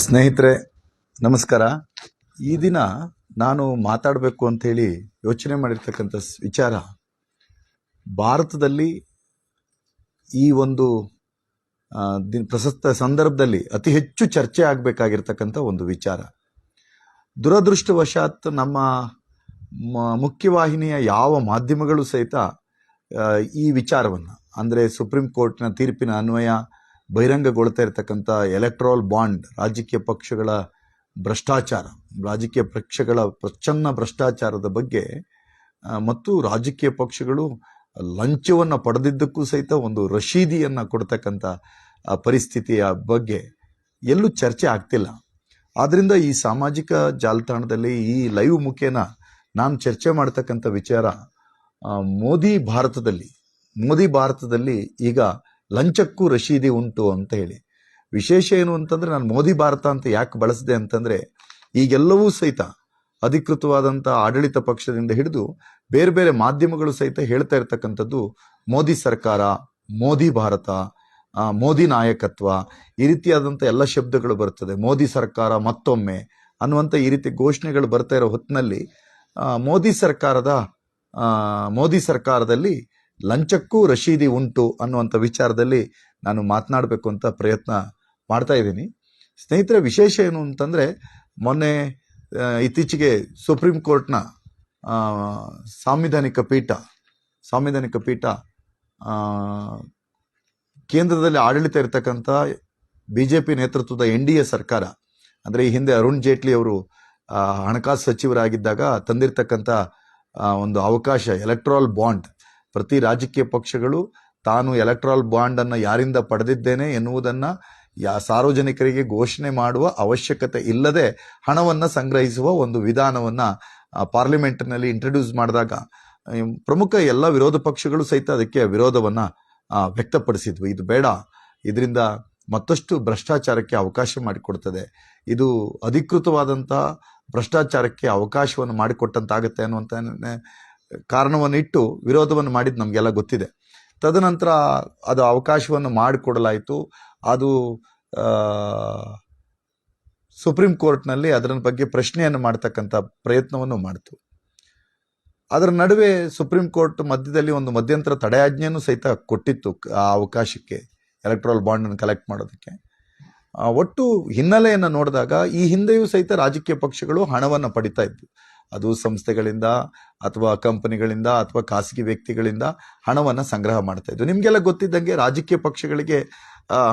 ಸ್ನೇಹಿತರೆ, ನಮಸ್ಕಾರ. ಈ ದಿನ ನಾನು ಮಾತಾಡಬೇಕು ಅಂಥೇಳಿ ಯೋಚನೆ ಮಾಡಿರ್ತಕ್ಕಂಥ ವಿಚಾರ ಭಾರತದಲ್ಲಿ ಈ ಒಂದು ಪ್ರಸಕ್ತ ಸಂದರ್ಭದಲ್ಲಿ ಅತಿ ಹೆಚ್ಚು ಚರ್ಚೆ ಆಗಬೇಕಾಗಿರ್ತಕ್ಕಂಥ ಒಂದು ವಿಚಾರ. ದುರದೃಷ್ಟವಶಾತ್ ನಮ್ಮ ಮುಖ್ಯವಾಹಿನಿಯ ಯಾವ ಮಾಧ್ಯಮಗಳು ಸಹಿತ ಈ ವಿಚಾರವನ್ನು, ಅಂದರೆ ಸುಪ್ರೀಂ ಕೋರ್ಟ್ನ ತೀರ್ಪಿನ ಅನ್ವಯ ಬಹಿರಂಗಗೊಳ್ತಾ ಇರತಕ್ಕಂಥ ಎಲೆಕ್ಟ್ರಾಲ್ ಬಾಂಡ್ ರಾಜಕೀಯ ಪಕ್ಷಗಳ ಭ್ರಷ್ಟಾಚಾರ, ರಾಜಕೀಯ ಪಕ್ಷಗಳ ಪ್ರಚ್ಛನ್ನ ಭ್ರಷ್ಟಾಚಾರದ ಬಗ್ಗೆ ಮತ್ತು ರಾಜಕೀಯ ಪಕ್ಷಗಳು ಲಂಚವನ್ನು ಪಡೆದಿದ್ದಕ್ಕೂ ಸಹಿತ ಒಂದು ರಶೀದಿಯನ್ನು ಕೊಡ್ತಕ್ಕಂಥ ಪರಿಸ್ಥಿತಿಯ ಬಗ್ಗೆ ಎಲ್ಲೂ ಚರ್ಚೆ ಆಗ್ತಿಲ್ಲ. ಆದ್ದರಿಂದ ಈ ಸಾಮಾಜಿಕ ಜಾಲತಾಣದಲ್ಲಿ ಈ ಲೈವ್ ಮುಖೇನ ನಾನು ಚರ್ಚೆ ಮಾಡ್ತಕ್ಕಂಥ ವಿಚಾರ ಮೋದಿ ಭಾರತದಲ್ಲಿ ಮೋದಿ ಭಾರತದಲ್ಲಿ ಈಗ ಲಂಚಕ್ಕೂ ರಶೀದಿ ಉಂಟು ಅಂತ ಹೇಳಿ. ವಿಶೇಷ ಏನು ಅಂತಂದ್ರೆ ನಾನು ಮೋದಿ ಭಾರತ ಅಂತ ಯಾಕೆ ಬಳಸಿದೆ ಅಂತಂದ್ರೆ ಈಗೆಲ್ಲವೂ ಸಹಿತ ಅಧಿಕೃತವಾದಂಥ ಆಡಳಿತ ಪಕ್ಷದಿಂದ ಹಿಡಿದು ಬೇರೆ ಬೇರೆ ಮಾಧ್ಯಮಗಳು ಸಹಿತ ಹೇಳ್ತಾ ಇರ್ತಕ್ಕಂಥದ್ದು ಮೋದಿ ಸರ್ಕಾರ, ಮೋದಿ ಭಾರತ ಮೋದಿ ನಾಯಕತ್ವ ಈ ರೀತಿಯಾದಂಥ ಎಲ್ಲ ಶಬ್ದಗಳು ಬರ್ತದೆ. ಮೋದಿ ಸರ್ಕಾರ ಮತ್ತೊಮ್ಮೆ ಅನ್ನುವಂಥ ಈ ರೀತಿ ಘೋಷಣೆಗಳು ಬರ್ತಾ ಇರೋ ಹೊತ್ತಿನಲ್ಲಿ ಮೋದಿ ಸರ್ಕಾರದ ಮೋದಿ ಸರ್ಕಾರದಲ್ಲಿ ಲಂಚಕ್ಕೂ ರಶೀದಿ ಉಂಟು ಅನ್ನುವಂಥ ವಿಚಾರದಲ್ಲಿ ನಾನು ಮಾತನಾಡಬೇಕು ಅಂತ ಪ್ರಯತ್ನ ಮಾಡ್ತಾ ಇದ್ದೀನಿ. ಸ್ನೇಹಿತರೆ, ವಿಶೇಷ ಏನು ಅಂತಂದರೆ, ಮೊನ್ನೆ ಇತ್ತೀಚೆಗೆ ಸುಪ್ರೀಂ ಕೋರ್ಟ್ನ ಸಾಂವಿಧಾನಿಕ ಪೀಠ ಸಾಂವಿಧಾನಿಕ ಪೀಠ ಕೇಂದ್ರದಲ್ಲಿ ಆಡಳಿತ ಇರತಕ್ಕಂಥ ಬಿ ಜೆ ಪಿ ನೇತೃತ್ವದ ಎನ್ ಡಿ ಎ ಸರ್ಕಾರ, ಅಂದರೆ ಈ ಹಿಂದೆ ಅರುಣ್ ಜೇಟ್ಲಿ ಅವರು ಹಣಕಾಸು ಸಚಿವರಾಗಿದ್ದಾಗ ತಂದಿರತಕ್ಕಂಥ ಒಂದು ಅವಕಾಶ ಎಲೆಕ್ಟ್ರಾಲ್ ಬಾಂಡ್ ಪ್ರತಿ ರಾಜಕೀಯ ಪಕ್ಷಗಳು ತಾನು ಎಲೆಕ್ಟ್ರಾಲ್ ಬಾಂಡನ್ನು ಯಾರಿಂದ ಪಡೆದಿದ್ದೇನೆ ಎನ್ನುವುದನ್ನು ಯಾ ಸಾರ್ವಜನಿಕರಿಗೆ ಘೋಷಣೆ ಮಾಡುವ ಅವಶ್ಯಕತೆ ಇಲ್ಲದೆ ಹಣವನ್ನು ಸಂಗ್ರಹಿಸುವ ಒಂದು ವಿಧಾನವನ್ನು ಪಾರ್ಲಿಮೆಂಟ್ನಲ್ಲಿ ಇಂಟ್ರಡ್ಯೂಸ್ ಮಾಡಿದಾಗ ಪ್ರಮುಖ ಎಲ್ಲ ವಿರೋಧ ಪಕ್ಷಗಳು ಸಹಿತ ಅದಕ್ಕೆ ವಿರೋಧವನ್ನು ವ್ಯಕ್ತಪಡಿಸಿದ್ವು. ಇದು ಬೇಡ. ಇದರಿಂದ ಮತ್ತಷ್ಟು ಭ್ರಷ್ಟಾಚಾರಕ್ಕೆ ಅವಕಾಶ ಮಾಡಿಕೊಡ್ತದೆ. ಇದು ಅಧಿಕೃತವಾದಂತಹ ಭ್ರಷ್ಟಾಚಾರಕ್ಕೆ ಅವಕಾಶವನ್ನು ಮಾಡಿಕೊಟ್ಟಂತಾಗುತ್ತೆ ಅನ್ನುವಂಥ ಕಾರಣವನ್ನು ಇಟ್ಟು ವಿರೋಧವನ್ನು ಮಾಡಿದ್ದು ನಮಗೆಲ್ಲ ಗೊತ್ತಿದೆ. ತದನಂತರ ಅದು ಅವಕಾಶವನ್ನು ಮಾಡಿಕೊಡಲಾಯಿತು. ಅದು ಸುಪ್ರೀಂ ಕೋರ್ಟ್ನಲ್ಲಿ ಅದರ ಬಗ್ಗೆ ಪ್ರಶ್ನೆಯನ್ನು ಮಾಡ್ತಕ್ಕಂಥ ಪ್ರಯತ್ನವನ್ನು ಮಾಡಿತು. ಅದರ ನಡುವೆ ಸುಪ್ರೀಂ ಕೋರ್ಟ್ ಮಧ್ಯದಲ್ಲಿ ಒಂದು ಮಧ್ಯಂತರ ತಡೆಯಾಜ್ಞೆಯನ್ನು ಸಹಿತ ಕೊಟ್ಟಿತ್ತು ಆ ಅವಕಾಶಕ್ಕೆ, ಎಲೆಕ್ಟ್ರಾಲ್ ಬಾಂಡನ್ನು ಕಲೆಕ್ಟ್ ಮಾಡೋದಕ್ಕೆ. ಒಟ್ಟು ಹಿನ್ನೆಲೆಯನ್ನು ನೋಡಿದಾಗ ಈ ಹಿಂದೆಯೂ ಸಹಿತ ರಾಜಕೀಯ ಪಕ್ಷಗಳು ಹಣವನ್ನು ಪಡಿತಾ ಇದ್ವು. ಅದು ಸಂಸ್ಥೆಗಳಿಂದ ಅಥವಾ ಕಂಪನಿಗಳಿಂದ ಅಥವಾ ಖಾಸಗಿ ವ್ಯಕ್ತಿಗಳಿಂದ ಹಣವನ್ನು ಸಂಗ್ರಹ ಮಾಡ್ತಾ ಇದ್ವು. ನಿಮಗೆಲ್ಲ ಗೊತ್ತಿದ್ದಂಗೆ ರಾಜಕೀಯ ಪಕ್ಷಗಳಿಗೆ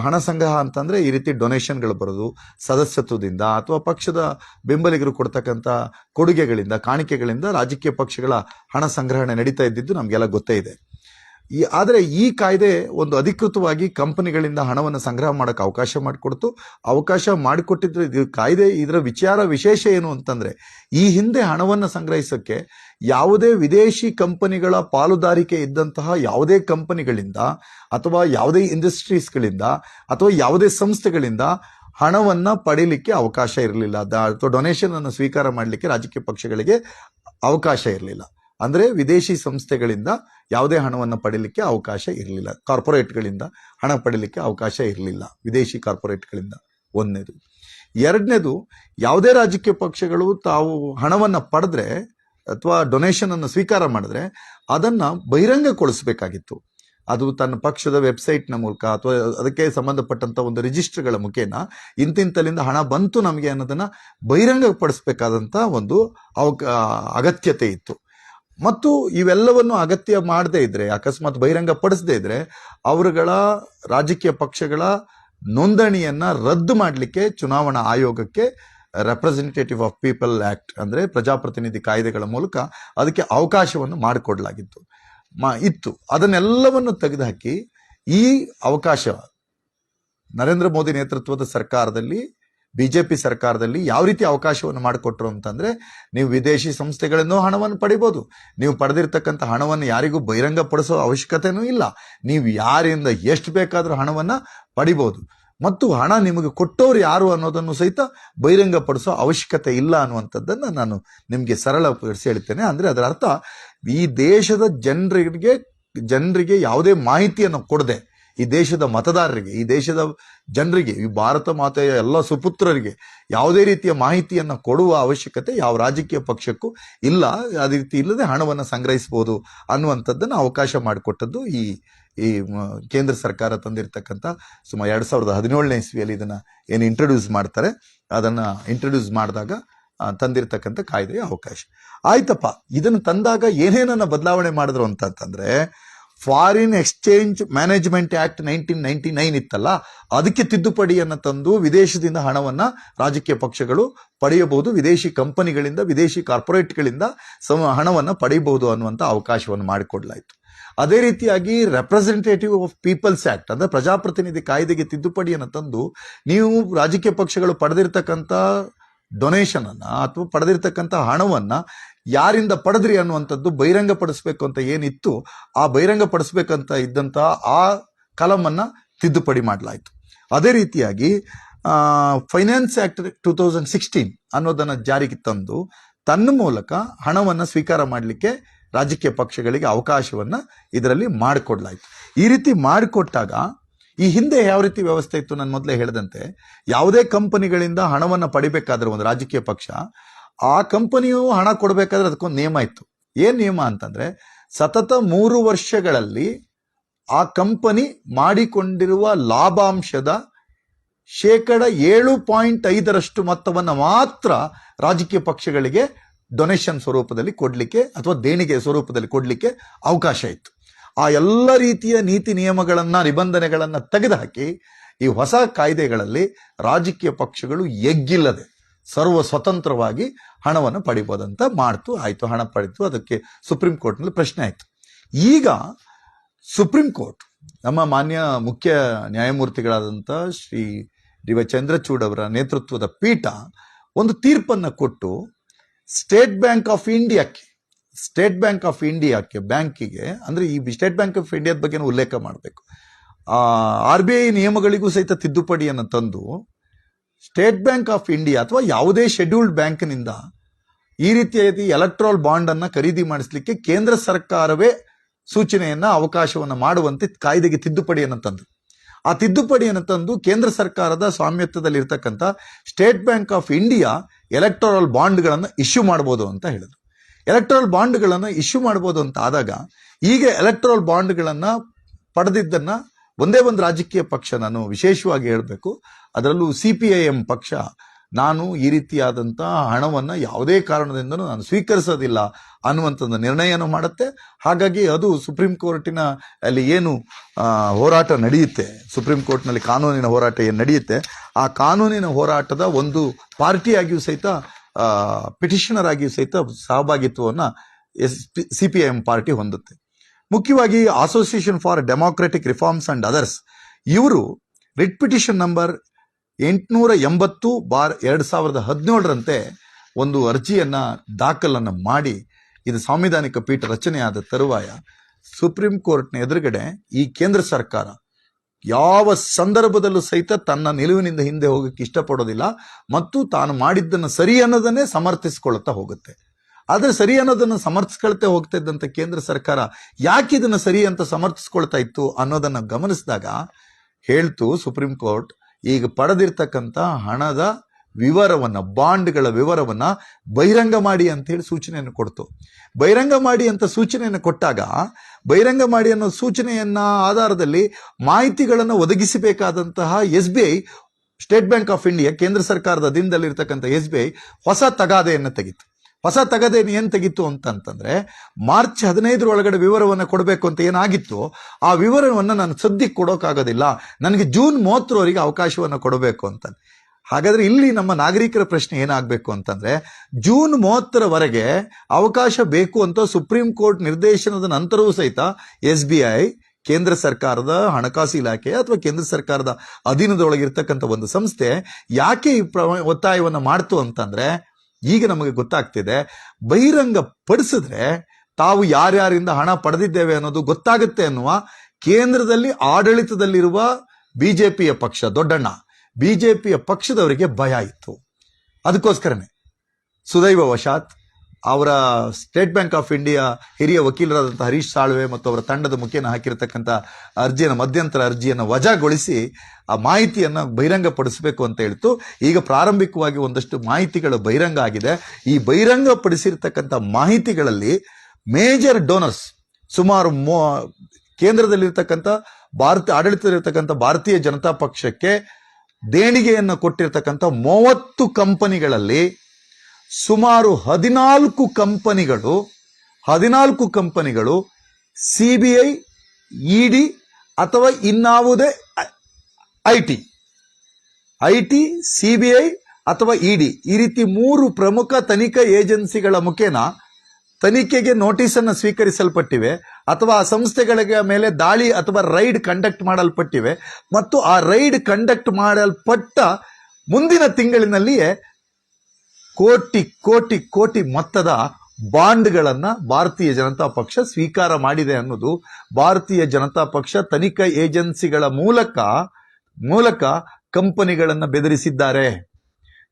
ಹಣ ಸಂಗ್ರಹ ಅಂತಂದ್ರೆ ಈ ರೀತಿ ಡೊನೇಷನ್ಗಳು ಬರೋದು, ಸದಸ್ಯತ್ವದಿಂದ ಅಥವಾ ಪಕ್ಷದ ಬೆಂಬಲಿಗರು ಕೊಡ್ತಕ್ಕಂಥ ಕೊಡುಗೆಗಳಿಂದ, ಕಾಣಿಕೆಗಳಿಂದ ರಾಜಕೀಯ ಪಕ್ಷಗಳ ಹಣ ಸಂಗ್ರಹಣೆ ನಡೀತಾ ಇದ್ದಿದ್ದು ನಮಗೆಲ್ಲ ಗೊತ್ತೇ ಇದೆ. ಈ ಆದರೆ ಈ ಕಾಯ್ದೆ ಒಂದು ಅಧಿಕೃತವಾಗಿ ಕಂಪನಿಗಳಿಂದ ಹಣವನ್ನು ಸಂಗ್ರಹ ಮಾಡೋಕ್ಕೆ ಅವಕಾಶ ಮಾಡಿಕೊಡ್ತು. ಅವಕಾಶ ಮಾಡಿಕೊಟ್ಟಿದ್ರೆ ಇದು ಕಾಯ್ದೆ ಇದರ ವಿಚಾರ ವಿಶೇಷ ಏನು ಅಂತಂದ್ರೆ, ಈ ಹಿಂದೆ ಹಣವನ್ನು ಸಂಗ್ರಹಿಸೋಕ್ಕೆ ಯಾವುದೇ ವಿದೇಶಿ ಕಂಪನಿಗಳ ಪಾಲುದಾರಿಕೆ ಇದ್ದಂತಹ ಯಾವುದೇ ಕಂಪನಿಗಳಿಂದ ಅಥವಾ ಯಾವುದೇ ಇಂಡಸ್ಟ್ರೀಸ್ಗಳಿಂದ ಅಥವಾ ಯಾವುದೇ ಸಂಸ್ಥೆಗಳಿಂದ ಹಣವನ್ನು ಪಡೀಲಿಕ್ಕೆ ಅವಕಾಶ ಇರಲಿಲ್ಲ. ಅಥವಾ ಡೊನೇಷನನ್ನು ಸ್ವೀಕಾರ ಮಾಡಲಿಕ್ಕೆ ರಾಜಕೀಯ ಪಕ್ಷಗಳಿಗೆ ಅವಕಾಶ ಇರಲಿಲ್ಲ. ಅಂದ್ರೆ ವಿದೇಶಿ ಸಂಸ್ಥೆಗಳಿಂದ ಯಾವುದೇ ಹಣವನ್ನು ಪಡೀಲಿಕ್ಕೆ ಅವಕಾಶ ಇರಲಿಲ್ಲ. ಕಾರ್ಪೊರೇಟ್ಗಳಿಂದ ಹಣ ಪಡೀಲಿಕ್ಕೆ ಅವಕಾಶ ಇರಲಿಲ್ಲ. ವಿದೇಶಿ ಕಾರ್ಪೊರೇಟ್ಗಳಿಂದ ಒಂದನೇದು. ಎರಡನೇದು, ಯಾವುದೇ ರಾಜಕೀಯ ಪಕ್ಷಗಳು ತಾವು ಹಣವನ್ನು ಪಡೆದ್ರೆ ಅಥವಾ ಡೊನೇಷನನ್ನು ಸ್ವೀಕಾರ ಮಾಡಿದ್ರೆ ಅದನ್ನ ಬಹಿರಂಗಗೊಳಿಸಬೇಕಾಗಿತ್ತು. ಅದು ತನ್ನ ಪಕ್ಷದ ವೆಬ್ಸೈಟ್ನ ಮೂಲಕ ಅಥವಾ ಅದಕ್ಕೆ ಸಂಬಂಧಪಟ್ಟಂತ ಒಂದು ರಿಜಿಸ್ಟರ್ಗಳ ಮುಖೇನ ಇಂತಿಂತಲಿಂದ ಹಣ ಬಂತು ನಮಗೆ ಅನ್ನೋದನ್ನ ಬಹಿರಂಗಪಡಿಸಬೇಕಾದಂತ ಒಂದು ಅಗತ್ಯತೆ ಇತ್ತು. ಮತ್ತು ಇವೆಲ್ಲವನ್ನು ಅಗತ್ಯ ಮಾಡದೇ ಇದ್ರೆ, ಅಕಸ್ಮಾತ್ ಬಹಿರಂಗ ಪಡಿಸದೇ ಇದ್ರೆ, ಅವರುಗಳ ರಾಜಕೀಯ ಪಕ್ಷಗಳ ನೋಂದಣಿಯನ್ನ ರದ್ದು ಮಾಡಲಿಕ್ಕೆ ಚುನಾವಣಾ ಆಯೋಗಕ್ಕೆ ರೆಪ್ರೆಸೆಂಟೇಟಿವ್ ಆಫ್ ಪೀಪಲ್ ಆಕ್ಟ್ ಅಂದ್ರೆ ಪ್ರಜಾಪ್ರತಿನಿಧಿ ಕಾಯ್ದೆಗಳ ಮೂಲಕ ಅದಕ್ಕೆ ಅವಕಾಶವನ್ನು ಮಾಡಿಕೊಡಲಾಗಿತ್ತು. ಮಾ, ಇತ್ತು. ಅದನ್ನೆಲ್ಲವನ್ನು ತೆಗೆದುಹಾಕಿ ಈ ಅವಕಾಶ ನರೇಂದ್ರ ಮೋದಿ ನೇತೃತ್ವದ ಸರ್ಕಾರದಲ್ಲಿ ಬಿಜೆಪಿ ಸರ್ಕಾರದಲ್ಲಿ ಯಾವ ರೀತಿ ಅವಕಾಶವನ್ನು ಮಾಡಿಕೊಟ್ರು ಅಂತಂದ್ರೆ, ನೀವು ವಿದೇಶಿ ಸಂಸ್ಥೆಗಳನ್ನು ಹಣವನ್ನು ಪಡಿಬೋದು. ನೀವು ಪಡೆದಿರ್ತಕ್ಕಂಥ ಹಣವನ್ನು ಯಾರಿಗೂ ಬಹಿರಂಗಪಡಿಸೋ ಅವಶ್ಯಕತೆಯೂ ಇಲ್ಲ. ನೀವು ಯಾರಿಂದ ಎಷ್ಟು ಬೇಕಾದರೂ ಹಣವನ್ನು ಪಡಿಬೋದು. ಮತ್ತು ಹಣ ನಿಮಗೆ ಕೊಟ್ಟವ್ರು ಯಾರು ಅನ್ನೋದನ್ನು ಸಹಿತ ಬಹಿರಂಗಪಡಿಸೋ ಅವಶ್ಯಕತೆ ಇಲ್ಲ ಅನ್ನುವಂಥದ್ದನ್ನು ನಾನು ನಿಮಗೆ ಸರಳಪಡಿಸಿ ಹೇಳ್ತೇನೆ. ಅಂದ್ರೆ ಅದರ ಅರ್ಥ, ಈ ದೇಶದ ಜನರಿಗೆ ಜನರಿಗೆ ಯಾವುದೇ ಮಾಹಿತಿಯನ್ನು ಕೊಡದೆ ಈ ದೇಶದ ಮತದಾರರಿಗೆ, ಈ ದೇಶದ ಜನರಿಗೆ, ಈ ಭಾರತ ಮಾತೆಯ ಎಲ್ಲ ಸುಪುತ್ರರಿಗೆ ಯಾವುದೇ ರೀತಿಯ ಮಾಹಿತಿಯನ್ನು ಕೊಡುವ ಅವಶ್ಯಕತೆ ಯಾವ ರಾಜಕೀಯ ಪಕ್ಷಕ್ಕೂ ಇಲ್ಲ. ಅದೇ ರೀತಿ ಇಲ್ಲದೆ ಹಣವನ್ನು ಸಂಗ್ರಹಿಸಬಹುದು ಅನ್ನುವಂಥದ್ದನ್ನು ಅವಕಾಶ ಮಾಡಿಕೊಟ್ಟದ್ದು ಈ ಈ ಕೇಂದ್ರ ಸರ್ಕಾರ ತಂದಿರತಕ್ಕಂಥ ಸುಮಾರು ಎರಡು ಸಾವಿರದ ಹದಿನೇಳನೇ ಇಸ್ವಿಯಲ್ಲಿ ಇದನ್ನ ಏನು ಇಂಟ್ರೊಡ್ಯೂಸ್ ಮಾಡ್ತಾರೆ. ಅದನ್ನ ಇಂಟ್ರೊಡ್ಯೂಸ್ ಮಾಡಿದಾಗ ತಂದಿರತಕ್ಕಂಥ ಕಾಯ್ದೆಯ ಅವಕಾಶ. ಆಯ್ತಪ್ಪ, ಇದನ್ನು ತಂದಾಗ ಏನೇನನ್ನ ಬದಲಾವಣೆ ಮಾಡಿದ್ರು ಅಂತಂತಂದ್ರೆ foreign exchange management act nineteen ninety nine ಇತ್ತಲ್ಲ, ಅದಕ್ಕೆ ತಿದ್ದುಪಡಿಯನ್ನು ತಂದು ವಿದೇಶದಿಂದ ಹಣವನ್ನು ರಾಜಕೀಯ ಪಕ್ಷಗಳು ಪಡೆಯಬಹುದು, ವಿದೇಶಿ ಕಂಪನಿಗಳಿಂದ, ವಿದೇಶಿ ಕಾರ್ಪೊರೇಟ್ಗಳಿಂದ ಸಮ, ಹಣವನ್ನು ಪಡೆಯಬಹುದು ಅನ್ನುವಂಥ ಅವಕಾಶವನ್ನು ಮಾಡಿಕೊಡ್ಲಾಯಿತು. ಅದೇ ರೀತಿಯಾಗಿ ರೆಪ್ರೆಸೆಂಟೇಟಿವ್ ಆಫ್ ಪೀಪಲ್ಸ್ ಆಕ್ಟ್ ಅಂದರೆ ಪ್ರಜಾಪ್ರತಿನಿಧಿ ಕಾಯ್ದೆಗೆ ತಿದ್ದುಪಡಿಯನ್ನು ತಂದು ನೀವು ರಾಜಕೀಯ ಪಕ್ಷಗಳು ಪಡೆದಿರ್ತಕ್ಕಂಥ ಡೊನೇಷನ್ ಅನ್ನ ಅಥವಾ ಪಡೆದಿರ್ತಕ್ಕಂಥ ಹಣವನ್ನ ಯಾರಿಂದ ಪಡೆದ್ರಿ ಅನ್ನುವಂಥದ್ದು ಬಹಿರಂಗಪಡಿಸ್ಬೇಕು ಅಂತ ಏನಿತ್ತು, ಆ ಬಹಿರಂಗ ಪಡಿಸ್ಬೇಕಂತ ಇದ್ದಂತ ಆ ಕಲಮನ್ನು ತಿದ್ದುಪಡಿ ಮಾಡಲಾಯಿತು. ಅದೇ ರೀತಿಯಾಗಿ finance act two thousand sixteen ಅನ್ನೋದನ್ನು ಜಾರಿಗೆ ತಂದು ತನ್ನ ಮೂಲಕ ಹಣವನ್ನ ಸ್ವೀಕಾರ ಮಾಡಲಿಕ್ಕೆ ರಾಜಕೀಯ ಪಕ್ಷಗಳಿಗೆ ಅವಕಾಶವನ್ನ ಇದರಲ್ಲಿ ಮಾಡಿಕೊಡ್ಲಾಯಿತು. ಈ ರೀತಿ ಮಾಡಿಕೊಟ್ಟಾಗ, ಈ ಹಿಂದೆ ಯಾವ ರೀತಿ ವ್ಯವಸ್ಥೆ ಇತ್ತು? ನಾನು ಮೊದಲೇ ಹೇಳಿದಂತೆ, ಯಾವುದೇ ಕಂಪನಿಗಳಿಂದ ಹಣವನ್ನು ಪಡಿಬೇಕಾದ್ರೆ ಒಂದು ರಾಜಕೀಯ ಪಕ್ಷ ಆ ಕಂಪನಿಯು ಹಣ ಕೊಡಬೇಕಾದ್ರೆ ಅದಕ್ಕೊಂದು ನಿಯಮ ಇತ್ತು. ಏನ್ ನಿಯಮ ಅಂತಂದ್ರೆ ಸತತ ಮೂರು ವರ್ಷಗಳಲ್ಲಿ ಆ ಕಂಪನಿ ಮಾಡಿಕೊಂಡಿರುವ ಲಾಭಾಂಶದ ಶೇಕಡ ಏಳು ಪಾಯಿಂಟ್ ಐದರಷ್ಟು ಮೊತ್ತವನ್ನು ಮಾತ್ರ ರಾಜಕೀಯ ಪಕ್ಷಗಳಿಗೆ ಡೊನೇಷನ್ ಸ್ವರೂಪದಲ್ಲಿ ಕೊಡಲಿಕ್ಕೆ ಅಥವಾ ದೇಣಿಗೆ ಸ್ವರೂಪದಲ್ಲಿ ಕೊಡಲಿಕ್ಕೆ ಅವಕಾಶ ಇತ್ತು. ಆ ಎಲ್ಲ ರೀತಿಯ ನೀತಿ ನಿಯಮಗಳನ್ನು, ನಿಬಂಧನೆಗಳನ್ನು ತೆಗೆದುಹಾಕಿ ಈ ಹೊಸ ಕಾಯ್ದೆಗಳಲ್ಲಿ ರಾಜಕೀಯ ಪಕ್ಷಗಳು ಎಗ್ಗಿಲ್ಲದೆ ಸರ್ವ ಸ್ವತಂತ್ರವಾಗಿ ಹಣವನ್ನು ಪಡಿಬೋದಂತ ಮಾಡ್ತು, ಆಯಿತು. ಹಣ ಪಡಿತು. ಅದಕ್ಕೆ ಸುಪ್ರೀಂ ಕೋರ್ಟ್ನಲ್ಲಿ ಪ್ರಶ್ನೆ ಆಯಿತು. ಈಗ ಸುಪ್ರೀಂ ಕೋರ್ಟ್, ನಮ್ಮ ಮಾನ್ಯ ಮುಖ್ಯ ನ್ಯಾಯಮೂರ್ತಿಗಳಾದಂಥ ಶ್ರೀ ಡಿ ವೈ ಚಂದ್ರಚೂಡ್ ಅವರ ನೇತೃತ್ವದ ಪೀಠ ಒಂದು ತೀರ್ಪನ್ನ ಕೊಟ್ಟು ಸ್ಟೇಟ್ ಬ್ಯಾಂಕ್ ಆಫ್ ಇಂಡಿಯಾಕ್ಕೆ, ಸ್ಟೇಟ್ ಬ್ಯಾಂಕ್ ಆಫ್ ಇಂಡಿಯಾಕ್ಕೆ ಬ್ಯಾಂಕಿಗೆ, ಅಂದ್ರೆ ಈ ಸ್ಟೇಟ್ ಬ್ಯಾಂಕ್ ಆಫ್ ಇಂಡಿಯಾದ ಬಗ್ಗೆ ಉಲ್ಲೇಖ ಮಾಡಬೇಕು. ಆರ್ ಬಿ ಐ ನಿಯಮಗಳಿಗೂ ಸಹಿತ ತಿದ್ದುಪಡಿಯನ್ನು ತಂದು ಸ್ಟೇಟ್ ಬ್ಯಾಂಕ್ ಆಫ್ ಇಂಡಿಯಾ ಅಥವಾ ಯಾವುದೇ ಶೆಡ್ಯೂಲ್ಡ್ ಬ್ಯಾಂಕ್ನಿಂದ ಈ ರೀತಿಯಾಗಿ ಎಲೆಕ್ಟ್ರಾಲ್ ಬಾಂಡ್ ಅನ್ನ ಖರೀದಿ ಮಾಡಿಸಲಿಕ್ಕೆ ಕೇಂದ್ರ ಸರ್ಕಾರವೇ ಸೂಚನೆಯನ್ನ, ಅವಕಾಶವನ್ನು ಮಾಡುವಂತೆ ಕಾಯ್ದೆಗೆ ತಿದ್ದುಪಡಿಯನ್ನು ತಂದು. ಆ ತಿದ್ದುಪಡಿಯನ್ನು ತಂದು ಕೇಂದ್ರ ಸರ್ಕಾರದ ಸ್ವಾಮ್ಯತ್ವದಲ್ಲಿರ್ತಕ್ಕಂಥ State Bank of India electoral ಬಾಂಡ್ಗಳನ್ನು ಇಶ್ಯೂ ಮಾಡಬಹುದು ಅಂತ ಹೇಳಿದರು. ಎಲೆಕ್ಟ್ರಾಲ್ ಬಾಂಡ್ಗಳನ್ನು ಇಶ್ಯೂ ಮಾಡಬಹುದು ಅಂತ ಆದಾಗ ಈಗ ಎಲೆಕ್ಟ್ರಾಲ್ ಬಾಂಡ್ಗಳನ್ನು ಪಡೆದಿದ್ದನ್ನ ಒಂದೇ ಒಂದು ರಾಜಕೀಯ ಪಕ್ಷ ನಾನು ವಿಶೇಷವಾಗಿ ಹೇಳಬೇಕು. ಅದರಲ್ಲೂ ಸಿ ಪಿ ಐ ಎಂ ಪಕ್ಷ ನಾನು ಈ ರೀತಿಯಾದಂಥ ಹಣವನ್ನು ಯಾವುದೇ ಕಾರಣದಿಂದ ನಾನು ಸ್ವೀಕರಿಸೋದಿಲ್ಲ ಅನ್ನುವಂಥದ್ದು ನಿರ್ಣಯನ ಮಾಡುತ್ತೆ. ಹಾಗಾಗಿ ಅದು ಸುಪ್ರೀಂ ಕೋರ್ಟಿನ ಅಲ್ಲಿ ಏನು ಹೋರಾಟ ನಡೆಯುತ್ತೆ. ಸುಪ್ರೀಂ ಕೋರ್ಟ್ನಲ್ಲಿ ಕಾನೂನಿನ ಹೋರಾಟ ಏನು ನಡೆಯುತ್ತೆ? ಆ ಕಾನೂನಿನ ಹೋರಾಟದ ಒಂದು ಪಾರ್ಟಿಯಾಗಿಯೂ ಸಹಿತ ಪಿಟಿಷನರ್ ಆಗಿಯೂ ಸಹಿತ ಸಹಭಾಗಿತ್ವವನ್ನು S C P I M party ಹೊಂದುತ್ತೆ. ಮುಖ್ಯವಾಗಿ Association for Democratic Reforms and others ಇವರು ರಿಟ್ ಪಿಟಿಷನ್ ನಂಬರ್ ಎಂಟುನೂರ ಎಂಬತ್ತು ಬಾರ್ ಎರಡು ಸಾವಿರದ ಹದಿನೇಳರಂತೆ ಒಂದು ಅರ್ಜಿಯನ್ನು ದಾಖಲನ್ನು ಮಾಡಿ ಇದು ಸಾಂವಿಧಾನಿಕ ಪೀಠ ರಚನೆಯಾದ ತರುವಾಯ ಸುಪ್ರೀಂ ಕೋರ್ಟ್ನ ಎದುರುಗಡೆ ಈ ಕೇಂದ್ರ ಸರ್ಕಾರ ಯಾವ ಸಂದರ್ಭದಲ್ಲೂ ಸಹಿತ ತನ್ನ ನಿಲುವಿನಿಂದ ಹಿಂದೆ ಹೋಗಕ್ಕೆ ಇಷ್ಟಪಡೋದಿಲ್ಲ ಮತ್ತು ತಾನು ಮಾಡಿದ್ದನ್ನು ಸರಿ ಅನ್ನೋದನ್ನೇ ಸಮರ್ಥಿಸ್ಕೊಳ್ತಾ ಹೋಗುತ್ತೆ. ಆದರೆ ಸರಿ ಅನ್ನೋದನ್ನು ಸಮರ್ಥಿಸ್ಕೊಳ್ತೆ ಹೋಗ್ತಾ ಇದ್ದಂಥ ಕೇಂದ್ರ ಸರ್ಕಾರ ಯಾಕೆ ಇದನ್ನು ಸರಿ ಅಂತ ಸಮರ್ಥಿಸ್ಕೊಳ್ತಾ ಇತ್ತು ಅನ್ನೋದನ್ನು ಗಮನಿಸಿದಾಗ ಹೇಳ್ತು ಸುಪ್ರೀಂ ಕೋರ್ಟ್ ಈಗ ಪಡೆದಿರ್ತಕ್ಕಂಥ ಹಣದ ವಿವರವನ್ನ, ಬಾಂಡ್ಗಳ ವಿವರವನ್ನ ಬಹಿರಂಗ ಮಾಡಿ ಅಂತ ಹೇಳಿ ಸೂಚನೆಯನ್ನು ಕೊಡ್ತು. ಬಹಿರಂಗ ಮಾಡಿ ಅಂತ ಸೂಚನೆಯನ್ನು ಕೊಟ್ಟಾಗ, ಬಹಿರಂಗ ಮಾಡಿ ಅನ್ನೋ ಸೂಚನೆಯನ್ನ ಆಧಾರದಲ್ಲಿ ಮಾಹಿತಿಗಳನ್ನು ಒದಗಿಸಬೇಕಾದಂತಹ S B I, State Bank of India, ಕೇಂದ್ರ ಸರ್ಕಾರದ ದಿನದಲ್ಲಿರ್ತಕ್ಕಂಥ ಎಸ್ ಬಿ ಐ, ಹೊಸ ತಗಾದೆಯನ್ನು ತೆಗಿತು. ಹೊಸ ತಗದೇನು ಏನು ತೆಗಿತ್ತು ಅಂತಂತಂದರೆ ಮಾರ್ಚ್ ಹದಿನೈದರ ಒಳಗಡೆ ವಿವರವನ್ನು ಕೊಡಬೇಕು ಅಂತ ಏನಾಗಿತ್ತು ಆ ವಿವರವನ್ನು ನಾನು ಸದ್ಯಕ್ಕೆ ಕೊಡೋಕ್ಕಾಗೋದಿಲ್ಲ ನನಗೆ ಜೂನ್ ಮೂವತ್ತರವರೆಗೆ ಅವಕಾಶವನ್ನು ಕೊಡಬೇಕು ಅಂತ ಹಾಗಾದ್ರೆ ಇಲ್ಲಿ ನಮ್ಮ ನಾಗರಿಕರ ಪ್ರಶ್ನೆ ಏನಾಗಬೇಕು ಅಂತಂದ್ರೆ ಜೂನ್ ಮೂವತ್ತರವರೆಗೆ ಅವಕಾಶ ಬೇಕು ಅಂತ ಸುಪ್ರೀಂ ಕೋರ್ಟ್ ನಿರ್ದೇಶನದ ನಂತರವೂ ಸಹಿತ ಎಸ್ ಬಿ ಐ, ಕೇಂದ್ರ ಸರ್ಕಾರದ ಹಣಕಾಸು ಇಲಾಖೆ ಅಥವಾ ಕೇಂದ್ರ ಸರ್ಕಾರದ ಅಧೀನದೊಳಗಿರ್ತಕ್ಕಂಥ ಒಂದು ಸಂಸ್ಥೆ ಯಾಕೆ ಈ ಪ್ರ- ಒತ್ತಾಯವನ್ನು ಮಾಡ್ತು ಅಂತಂದ್ರೆ ಈಗ ನಮಗೆ ಗೊತ್ತಾಗ್ತಿದೆ ಬಹಿರಂಗ ಪಡಿಸಿದ್ರೆ ತಾವು ಯಾರ್ಯಾರಿಂದ ಹಣ ಪಡೆದಿದ್ದೇವೆ ಅನ್ನೋದು ಗೊತ್ತಾಗುತ್ತೆ ಅನ್ನುವ ಕೇಂದ್ರದಲ್ಲಿ ಆಡಳಿತದಲ್ಲಿರುವ ಬಿಜೆಪಿಯ ಪಕ್ಷ ದೊಡ್ಡಣ್ಣ, ಬಿಜೆಪಿಯ ಪಕ್ಷದವರಿಗೆ ಭಯ ಇತ್ತು. ಅದಕ್ಕೋಸ್ಕರನೇ ಸುದೈವ ವಶಾತ್ ಅವರ ಸ್ಟೇಟ್ ಬ್ಯಾಂಕ್ ಆಫ್ ಇಂಡಿಯಾ ಹಿರಿಯ ವಕೀಲರಾದಂಥ ಹರೀಶ್ ಸಾಳ್ವೆ ಮತ್ತು ಅವರ ತಂಡದ ಮುಖೇನ ಹಾಕಿರತಕ್ಕಂಥ ಅರ್ಜಿಯನ್ನು, ಮಧ್ಯಂತರ ಅರ್ಜಿಯನ್ನು ವಜಾಗೊಳಿಸಿ ಆ ಮಾಹಿತಿಯನ್ನು ಬಹಿರಂಗಪಡಿಸಬೇಕು ಅಂತ ಹೇಳ್ತು. ಈಗ ಪ್ರಾರಂಭಿಕವಾಗಿ ಒಂದಷ್ಟು ಮಾಹಿತಿಗಳು ಬಹಿರಂಗ ಆಗಿದೆ. ಈ ಬಹಿರಂಗಪಡಿಸಿರ್ತಕ್ಕಂಥ ಮಾಹಿತಿಗಳಲ್ಲಿ ಮೇಜರ್ ಡೋನರ್ಸ್, ಸುಮಾರು ಮೋ, ಕೇಂದ್ರದಲ್ಲಿರ್ತಕ್ಕಂಥ ಭಾರತ, ಆಡಳಿತದಲ್ಲಿರ್ತಕ್ಕಂಥ ಭಾರತೀಯ ಜನತಾ ಪಕ್ಷಕ್ಕೆ ದೇಣಿಗೆಯನ್ನು ಕೊಟ್ಟಿರ್ತಕ್ಕಂಥ ಮೂವತ್ತು ಕಂಪನಿಗಳಲ್ಲಿ ಸುಮಾರು ಹದಿನಾಲ್ಕು ಕಂಪನಿಗಳು ಹದಿನಾಲ್ಕು ಕಂಪನಿಗಳು ಸಿ ಬಿ ಐ ಇಡಿ ಅಥವಾ ಇನ್ನಾವುದೇ I T. I T, C B I ಅಥವಾ ಇಡಿ ಈ ರೀತಿ ಮೂರು ಪ್ರಮುಖ ತನಿಖಾ ಏಜೆನ್ಸಿಗಳ ಮುಖೇನ ತನಿಖೆಗೆ ನೋಟಿಸನ್ನು ಸ್ವೀಕರಿಸಲ್ಪಟ್ಟಿವೆ ಅಥವಾ ಆ ಸಂಸ್ಥೆಗಳ ಮೇಲೆ ದಾಳಿ ಅಥವಾ ರೈಡ್ ಕಂಡಕ್ಟ್ ಮಾಡಲ್ಪಟ್ಟಿವೆ. ಮತ್ತು ಆ ರೈಡ್ ಕಂಡಕ್ಟ್ ಮಾಡಲ್ಪಟ್ಟ ಮುಂದಿನ ತಿಂಗಳಿನಲ್ಲಿಯೇ ಕೋಟಿ ಕೋಟಿ ಕೋಟಿ ಮೊತ್ತದ ಬಾಂಡ್ಗಳನ್ನು ಭಾರತೀಯ ಜನತಾ ಪಕ್ಷ ಸ್ವೀಕಾರ ಮಾಡಿದೆ ಅನ್ನೋದು ಭಾರತೀಯ ಜನತಾ ಪಕ್ಷ ತನಿಖಾ ಏಜೆನ್ಸಿಗಳ ಮೂಲಕ ಮೂಲಕ ಕಂಪನಿಗಳನ್ನು ಬೆದರಿಸಿದ್ದಾರೆ.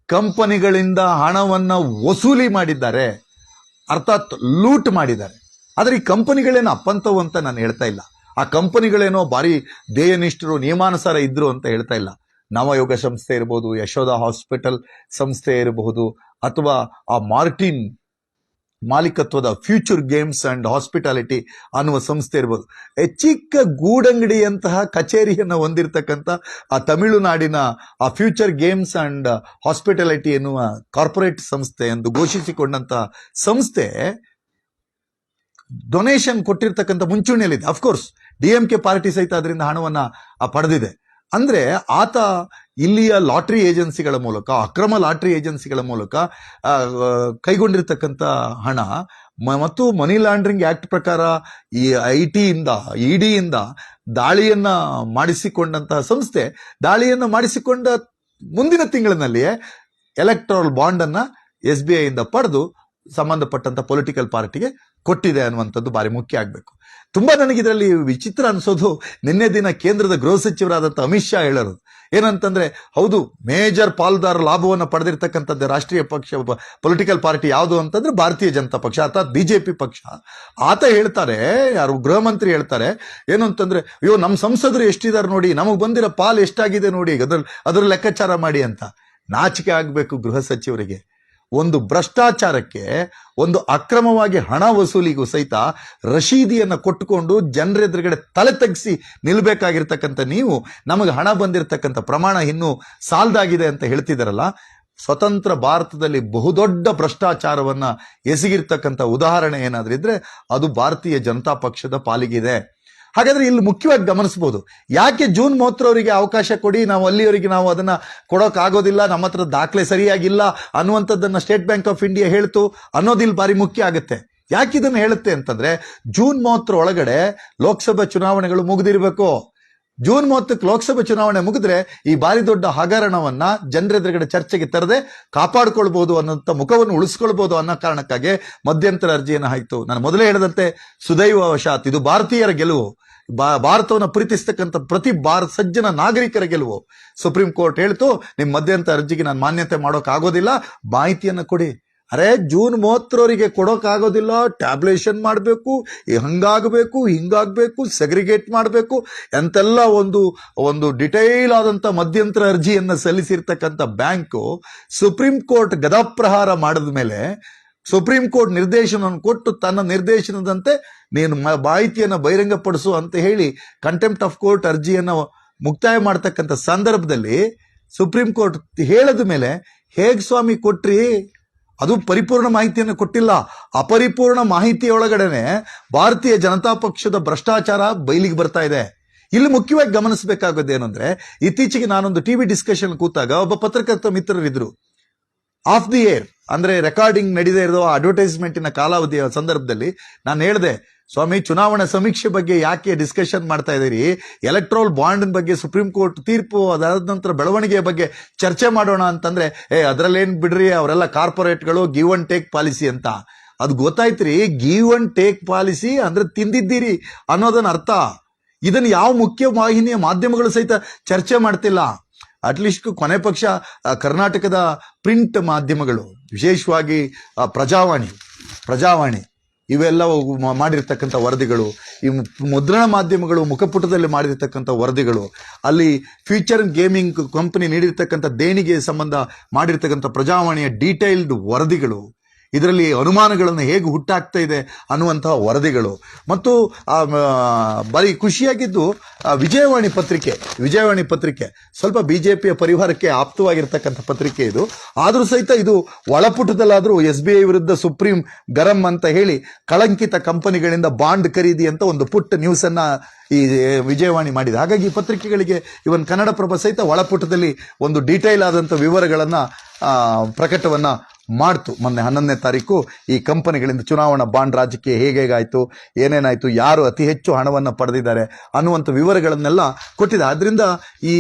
ಕಂಪನಿಗಳಿಂದ ಹಣವನ್ನು ವಸೂಲಿ ಮಾಡಿದ್ದಾರೆ. ಅರ್ಥಾತ್ ಲೂಟ್ ಮಾಡಿದ್ದಾರೆ. ಆದರೆ ಈ ಕಂಪನಿಗಳೇನೋ ಅಪ್ಪಂತವು ಅಂತ ನಾನು ಹೇಳ್ತಾ ಇಲ್ಲ. ಆ ಕಂಪನಿಗಳೇನೋ ಭಾರಿ ದೇಯನಿಷ್ಠರು ನಿಯಮಾನುಸಾರ ಇದ್ದರು ಅಂತ ಹೇಳ್ತಾ ಇಲ್ಲ. ನವಯೋಗ ಸಂಸ್ಥೆ ಇರಬಹುದು ಯಶೋಧ ಹಾಸ್ಪಿಟಲ್ ಸಂಸ್ಥೆ ಇರಬಹುದು ಅಥವಾ ಆ ಮಾರ್ಟಿನ್ ಮಾಲೀಕತ್ವದ ಫ್ಯೂಚರ್ ಗೇಮ್ಸ್ ಅಂಡ್ ಹಾಸ್ಪಿಟಾಲಿಟಿ ಅನ್ನುವ ಸಂಸ್ಥೆ ಇರ್ಬೋದು. ಚಿಕ್ಕ ಗೂಡಂಗಡಿಯಂತಹ ಕಚೇರಿಯನ್ನು ಹೊಂದಿರತಕ್ಕಂಥ ಆ ತಮಿಳುನಾಡಿನ ಆ ಫ್ಯೂಚರ್ ಗೇಮ್ಸ್ ಅಂಡ್ ಹಾಸ್ಪಿಟಾಲಿಟಿ ಎನ್ನುವ ಕಾರ್ಪೊರೇಟ್ ಸಂಸ್ಥೆ ಎಂದು ಘೋಷಿಸಿಕೊಂಡಂತಹ ಸಂಸ್ಥೆ ಡೊನೇಷನ್ ಕೊಟ್ಟಿರ್ತಕ್ಕಂಥ ಮುಂಚೂಣಿಯಲ್ಲಿದೆ. Of course D M K party ಸಹಿತ ಅದರಿಂದ ಹಣವನ್ನು ಪಡೆದಿದೆ. ಅಂದರೆ ಆತ ಇಲ್ಲಿಯ ಲಾಟ್ರಿ ಏಜೆನ್ಸಿಗಳ ಮೂಲಕ, ಅಕ್ರಮ ಲಾಟ್ರಿ ಏಜೆನ್ಸಿಗಳ ಮೂಲಕ ಕೈಗೊಂಡಿರ್ತಕ್ಕಂಥ ಹಣ ಮತ್ತು ಮನಿ ಲಾಂಡ್ರಿಂಗ್ ಆಕ್ಟ್ ಪ್ರಕಾರ ಈ ಐ ಟಿಯಿಂದ ಇ ಡಿಯಿಂದ ದಾಳಿಯನ್ನು ಮಾಡಿಸಿಕೊಂಡಂತಹ ಸಂಸ್ಥೆ, ದಾಳಿಯನ್ನು ಮಾಡಿಸಿಕೊಂಡ ಮುಂದಿನ ತಿಂಗಳಿನಲ್ಲಿಯೇ ಎಲೆಕ್ಟ್ರಲ್ ಬಾಂಡ್ ಅನ್ನ ಎಸ್ ಬಿ ಐಯಿಂದ ಪಡೆದು ಸಂಬಂಧಪಟ್ಟಂತ ಪೊಲಿಟಿಕಲ್ ಪಾರ್ಟಿಗೆ ಕೊಟ್ಟಿದೆ ಅನ್ನುವಂಥದ್ದು ಬಾರಿ ಮುಖ್ಯ ಆಗಬೇಕು. ತುಂಬಾ ನನಗೆ ಇದರಲ್ಲಿ ವಿಚಿತ್ರ ಅನಿಸೋದು, ನಿನ್ನೆ ದಿನ ಕೇಂದ್ರದ ಗೃಹ ಸಚಿವರಾದಂಥ ಅಮಿತ್ ಶಾ ಹೇಳರು. ಏನಂತಂದ್ರೆ, ಹೌದು, ಮೇಜರ್ ಪಾಲುದಾರ ಲಾಭವನ್ನು ಪಡೆದಿರ್ತಕ್ಕಂಥದ್ದು ರಾಷ್ಟ್ರೀಯ ಪಕ್ಷ ಪೊಲಿಟಿಕಲ್ ಪಾರ್ಟಿ ಯಾವುದು ಅಂತಂದ್ರೆ ಭಾರತೀಯ ಜನತಾ ಪಕ್ಷ, ಅರ್ಥಾತ್ ಬಿಜೆಪಿ ಪಕ್ಷ. ಆತ ಹೇಳ್ತಾರೆ, ಯಾರು ಗೃಹ ಮಂತ್ರಿ ಹೇಳ್ತಾರೆ, ಏನು ಅಂತಂದ್ರೆ, ಅಯ್ಯೋ ನಮ್ಮ ಸಂಸದರು ಎಷ್ಟಿದ್ದಾರೆ ನೋಡಿ, ನಮಗೆ ಬಂದಿರೋ ಪಾಲ್ ಎಷ್ಟಾಗಿದೆ ನೋಡಿ ಅದ್ರ ಅದ್ರ ಲೆಕ್ಕಾಚಾರ ಮಾಡಿ ಅಂತ. ನಾಚಿಕೆ ಆಗಬೇಕು ಗೃಹ ಸಚಿವರಿಗೆ. ಒಂದು ಭ್ರಷ್ಟಾಚಾರಕ್ಕೆ ಒಂದು ಅಕ್ರಮವಾಗಿ ಹಣ ವಸೂಲಿಗೂ ಸಹಿತ ರಶೀದಿಯನ್ನು ಕೊಟ್ಟುಕೊಂಡು ಜನರೆದುರುಗಡೆ ತಲೆ ತಗ್ಗಿಸಿ ನಿಲ್ಲಬೇಕಾಗಿರ್ತಕ್ಕಂಥ ನೀವು, ನಮಗೆ ಹಣ ಬಂದಿರತಕ್ಕಂಥ ಪ್ರಮಾಣ ಇನ್ನೂ ಸಾಲ್ದಾಗಿದೆ ಅಂತ ಹೇಳ್ತಿದ್ದಾರಲ್ಲ ಸ್ವತಂತ್ರ ಭಾರತದಲ್ಲಿ ಬಹುದೊಡ್ಡ ಭ್ರಷ್ಟಾಚಾರವನ್ನು ಎಸಗಿರ್ತಕ್ಕಂಥ ಉದಾಹರಣೆ ಏನಾದರೂ ಇದ್ರೆ ಅದು ಭಾರತೀಯ ಜನತಾ ಪಕ್ಷದ ಪಾಲಿಗಿದೆ. ಹಾಗಾದ್ರೆ ಇಲ್ಲಿ ಮುಖ್ಯವಾಗಿ ಗಮನಿಸಬಹುದು ಯಾಕೆ ಜೂನ್ ಮೂವತ್ತರವರಿಗೆ ಅವಕಾಶ ಕೊಡಿ, ನಾವು ಅಲ್ಲಿಯವರಿಗೆ ನಾವು ಅದನ್ನ ಕೊಡೋಕ್ಕಾಗೋದಿಲ್ಲ ನಮ್ಮ ಹತ್ರ ದಾಖಲೆ ಸರಿಯಾಗಿಲ್ಲ ಅನ್ನುವಂಥದ್ದನ್ನ ಸ್ಟೇಟ್ ಬ್ಯಾಂಕ್ ಆಫ್ ಇಂಡಿಯಾ ಹೇಳ್ತು ಅನ್ನೋದು ಇಲ್ಲಿ ಬಾರಿ ಮುಖ್ಯ ಆಗುತ್ತೆ. ಯಾಕೆ ಇದನ್ನು ಹೇಳುತ್ತೆ ಅಂತಂದ್ರೆ, ಜೂನ್ ಮೂವತ್ತರ ಒಳಗಡೆ ಲೋಕಸಭಾ ಚುನಾವಣೆಗಳು ಮುಗಿದಿರಬೇಕು. ಜೂನ್ ಮೂವತ್ತಕ್ಕೆ ಲೋಕಸಭೆ ಚುನಾವಣೆ ಮುಗಿದ್ರೆ ಈ ಬಾರಿ ದೊಡ್ಡ ಹಗರಣವನ್ನ ಜನರೆದುರುಗಡೆ ಚರ್ಚೆಗೆ ತರದೆ ಕಾಪಾಡಿಕೊಳ್ಬಹುದು ಅನ್ನೋಂಥ ಮುಖವನ್ನು ಉಳಿಸ್ಕೊಳ್ಬಹುದು ಅನ್ನೋ ಕಾರಣಕ್ಕಾಗಿ ಮಧ್ಯಂತರ ಅರ್ಜಿಯನ್ನು ಹಾಯ್ತು ನಾನು ಮೊದಲೇ ಹೇಳಿದಂತೆ ಸುದೈವ ವಶಾತ್, ಇದು ಭಾರತೀಯರ ಗೆಲುವು. ಬಾ, ಭಾರತವನ್ನು ಪ್ರೀತಿಸ್ತಕ್ಕಂಥ ಪ್ರತಿ ಭಾರತ ಸಜ್ಜನ ನಾಗರಿಕರ ಗೆಲುವು. ಸುಪ್ರೀಂ ಕೋರ್ಟ್ ಹೇಳ್ತು, ನಿಮ್ಮ ಮಧ್ಯಂತರ ಅರ್ಜಿಗೆ ನಾನು ಮಾನ್ಯತೆ ಮಾಡೋಕ್ಕಾಗೋದಿಲ್ಲ, ಮಾಹಿತಿಯನ್ನು ಕೊಡಿ. ಅರೆ, ಜೂನ್ ಮೂವತ್ತರವರಿಗೆ ಕೊಡೋಕ್ಕಾಗೋದಿಲ್ಲ ಟ್ಯಾಬ್ಲೇಷನ್ ಮಾಡಬೇಕು ಹಂಗಾಗಬೇಕು, ಹಿಂಗಾಗಬೇಕು, ಸೆಗ್ರಿಗೇಟ್ ಮಾಡಬೇಕು, ಎಂತೆಲ್ಲ ಒಂದು ಒಂದು ಡಿಟೈಲ್ ಆದಂಥ ಮಧ್ಯಂತರ ಅರ್ಜಿಯನ್ನು ಸಲ್ಲಿಸಿರ್ತಕ್ಕಂಥ ಬ್ಯಾಂಕು ಸುಪ್ರೀಂ ಕೋರ್ಟ್ ಗದಾಪ್ರಹಾರ ಮಾಡಿದ ಮೇಲೆ ಸುಪ್ರೀಂ ಕೋರ್ಟ್ ನಿರ್ದೇಶನವನ್ನು ಕೊಟ್ಟು ತನ್ನ ನಿರ್ದೇಶನದಂತೆ ನೀನು ಮಾಹಿತಿಯನ್ನು ಬಹಿರಂಗಪಡಿಸು ಅಂತ ಹೇಳಿ ಕಂಟೆಂಪ್ಟ್ ಆಫ್ ಕೋರ್ಟ್ ಅರ್ಜಿಯನ್ನು ಮುಕ್ತಾಯ ಮಾಡ್ತಕ್ಕಂಥ ಸಂದರ್ಭದಲ್ಲಿ ಸುಪ್ರೀಂ ಕೋರ್ಟ್ ಹೇಳದ ಮೇಲೆ, ಹೇಗೆ ಸ್ವಾಮಿ ಕೊಟ್ರಿ? ಅದು ಪರಿಪೂರ್ಣ ಮಾಹಿತಿಯನ್ನು ಕೊಟ್ಟಿಲ್ಲ. ಅಪರಿಪೂರ್ಣ ಮಾಹಿತಿಯೊಳಗಡೆನೆ ಭಾರತೀಯ ಜನತಾ ಪಕ್ಷದ ಭ್ರಷ್ಟಾಚಾರ ಬಯಲಿಗೆ ಬರ್ತಾ ಇದೆ. ಇಲ್ಲಿ ಮುಖ್ಯವಾಗಿ ಗಮನಿಸಬೇಕಾಗೋದು ಏನಂದ್ರೆ, ಇತ್ತೀಚೆಗೆ ನಾನೊಂದು ಟಿವಿ ಡಿಸ್ಕಷನ್ ಕೂತಾಗ ಒಬ್ಬ ಪತ್ರಕರ್ತ ಮಿತ್ರರಿದ್ರು. ಆಫ್ ದಿ ಏರ್ ಅಂದ್ರೆ ರೆಕಾರ್ಡಿಂಗ್ ನಡೀದೇ ಇರೋ ಅಡ್ವರ್ಟೈಸ್ಮೆಂಟಿನ ಕಾಲಾವಧಿಯ ಸಂದರ್ಭದಲ್ಲಿ ನಾನು ಹೇಳಿದೆ, ಸ್ವಾಮಿ, ಚುನಾವಣಾ ಸಮೀಕ್ಷೆ ಬಗ್ಗೆ ಯಾಕೆ ಡಿಸ್ಕಷನ್ ಮಾಡ್ತಾ ಇದ್ದೀರಿ? ಎಲೆಕ್ಟ್ರೋಲ್ ಬಾಂಡ್ ಬಗ್ಗೆ ಸುಪ್ರೀಂ ಕೋರ್ಟ್ ತೀರ್ಪು ಅದಾದ ನಂತರ ಬೆಳವಣಿಗೆಯ ಬಗ್ಗೆ ಚರ್ಚೆ ಮಾಡೋಣ ಅಂತಂದ್ರೆ, ಏ, ಅದರಲ್ಲೇನು ಬಿಡ್ರಿ, ಅವರೆಲ್ಲ ಕಾರ್ಪೊರೇಟ್ಗಳು ಗಿವ್ ಅಂಡ್ ಟೇಕ್ ಪಾಲಿಸಿ ಅಂತ. ಅದು ಗೊತ್ತಾಯ್ತ್ರಿ ಗಿವ್ ಅಂಡ್ ಟೇಕ್ ಪಾಲಿಸಿ ಅಂದ್ರೆ ತಿಂದಿದ್ದೀರಿ ಅನ್ನೋದನ್ನ ಅರ್ಥ. ಇದನ್ನ ಯಾವ ಮುಖ್ಯ ವಾಹಿನಿಯ ಮಾಧ್ಯಮಗಳು ಸಹಿತ ಚರ್ಚೆ ಮಾಡ್ತಿಲ್ಲ. ಅಟ್ಲೀಸ್ಟ್ ಕೊನೆ ಪಕ್ಷ ಕರ್ನಾಟಕದ ಪ್ರಿಂಟ್ ಮಾಧ್ಯಮಗಳು, ವಿಶೇಷವಾಗಿ ಪ್ರಜಾವಾಣಿ ಪ್ರಜಾವಾಣಿ ಇವೆಲ್ಲ ಮಾಡಿರ್ತಕ್ಕಂಥ ವರದಿಗಳು, ಈ ಮುದ್ರಣ ಮಾಧ್ಯಮಗಳು ಮುಖಪುಟದಲ್ಲಿ ಮಾಡಿರ್ತಕ್ಕಂಥ ವರದಿಗಳು, ಅಲ್ಲಿ ಫ್ಯೂಚರ್ ಗೇಮಿಂಗ್ ಕಂಪನಿ ನೀಡಿರ್ತಕ್ಕಂಥ ದೇಣಿಗೆ ಸಂಬಂಧ ಮಾಡಿರ್ತಕ್ಕಂಥ ಪ್ರಜಾವಾಣಿಯ ಡೀಟೈಲ್ಡ್ ವರದಿಗಳು ಇದರಲ್ಲಿ ಅನುಮಾನಗಳನ್ನು ಹೇಗೆ ಹುಟ್ಟಾಗ್ತಾ ಇದೆ ಅನ್ನುವಂತಹ ವರದಿಗಳು. ಮತ್ತು ಬರೀ ಖುಷಿಯಾಗಿದ್ದು ವಿಜಯವಾಣಿ ಪತ್ರಿಕೆ ವಿಜಯವಾಣಿ ಪತ್ರಿಕೆ. ಸ್ವಲ್ಪ ಬಿ ಜೆ ಪಿಯ ಪರಿವಾರಕ್ಕೆ ಆಪ್ತವಾಗಿರ್ತಕ್ಕಂಥ ಪತ್ರಿಕೆ ಇದು. ಆದರೂ ಸಹಿತ ಇದು ಒಳಪುಟದಲ್ಲಾದರೂ ಎಸ್ ಬಿ ಐ ವಿರುದ್ಧ ಸುಪ್ರೀಂ ಗರಂ ಅಂತ ಹೇಳಿ ಕಳಂಕಿತ ಕಂಪನಿಗಳಿಂದ ಬಾಂಡ್ ಖರೀದಿ ಅಂತ ಒಂದು ಪುಟ್ಟ ನ್ಯೂಸನ್ನು ಈ ವಿಜಯವಾಣಿ ಮಾಡಿದೆ. ಹಾಗಾಗಿ ಪತ್ರಿಕೆಗಳಿಗೆ ಇವನ್ ಕನ್ನಡಪ್ರಭ ಸಹಿತ ಒಳಪುಟದಲ್ಲಿ ಒಂದು ಡೀಟೈಲ್ ಆದಂಥ ವಿವರಗಳನ್ನು ಪ್ರಕಟವನ್ನ ಮಾಡ್ತು ಮೊನ್ನೆ ಹನ್ನೊಂದನೇ ತಾರೀಕು ಈ ಕಂಪನಿಗಳಿಂದ ಚುನಾವಣಾ ಬಾಂಡ್ ರಾಜಕೀಯ ಹೇಗೆ ಹೇಗಾಯ್ತು ಏನೇನಾಯ್ತು, ಯಾರು ಅತಿ ಹೆಚ್ಚು ಹಣವನ್ನು ಪಡೆದಿದ್ದಾರೆ ಅನ್ನುವಂಥ ವಿವರಗಳನ್ನೆಲ್ಲ ಕೊಟ್ಟಿದೆ. ಆದ್ದರಿಂದ ಈ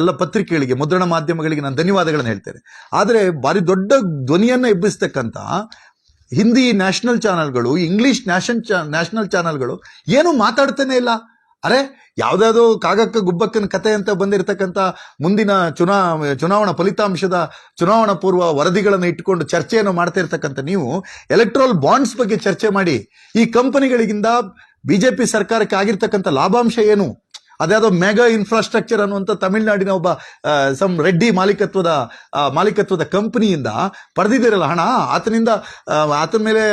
ಎಲ್ಲ ಪತ್ರಿಕೆಗಳಿಗೆ, ಮುದ್ರಣ ಮಾಧ್ಯಮಗಳಿಗೆ ನಾನು ಧನ್ಯವಾದಗಳನ್ನು ಹೇಳ್ತೇನೆ. ಆದರೆ ಭಾರಿ ದೊಡ್ಡ ಧ್ವನಿಯನ್ನು ಎಬ್ಬಿಸ್ತಕ್ಕಂಥ ಹಿಂದಿ ನ್ಯಾಷನಲ್ ಚಾನೆಲ್ಗಳು, ಇಂಗ್ಲಿಷ್ ನ್ಯಾಷನ್ ನ್ಯಾಷನಲ್ ಚಾನೆಲ್ಗಳು ಏನು ಮಾತಾಡ್ತಾನೆ ಇಲ್ಲ. ಅರೆ ಯಾವುದ್ಯಾವುದೋ ಕಾಗಕ್ಕ ಗುಬ್ಬಕ್ಕನ ಕತೆ ಅಂತ ಬಂದಿರತಕ್ಕಂಥ ಮುಂದಿನ ಚುನಾ, ಚುನಾವಣಾ ಫಲಿತಾಂಶದ ಚುನಾವಣಾ ಪೂರ್ವ ವರದಿಗಳನ್ನು ಇಟ್ಟುಕೊಂಡು ಚರ್ಚೆಯನ್ನು ಮಾಡ್ತಾ ಇರ್ತಕ್ಕಂಥ ನೀವು ಎಲೆಕ್ಟ್ರಲ್ ಬಾಂಡ್ಸ್ ಬಗ್ಗೆ ಚರ್ಚೆ ಮಾಡಿ ಈ ಕಂಪನಿಗಳಿಗಿಂದ ಬಿಜೆಪಿ ಸರ್ಕಾರಕ್ಕೆ ಆಗಿರ್ತಕ್ಕಂಥ ಲಾಭಾಂಶ ಏನು? ಅದ್ಯಾವುದೋ ಮೆಗಾ ಇನ್ಫ್ರಾಸ್ಟ್ರಕ್ಚರ್ ಅನ್ನುವಂಥ ತಮಿಳುನಾಡಿನ ಒಬ್ಬ ಸಮ್ ರೆಡ್ಡಿ ಮಾಲೀಕತ್ವದ ಮಾಲೀಕತ್ವದ ಕಂಪನಿಯಿಂದ ಪಡೆದಿದ್ದೀರಲ್ಲ ಹಣ, ಆತನಿಂದ ಆತನ ಮೇಲೆ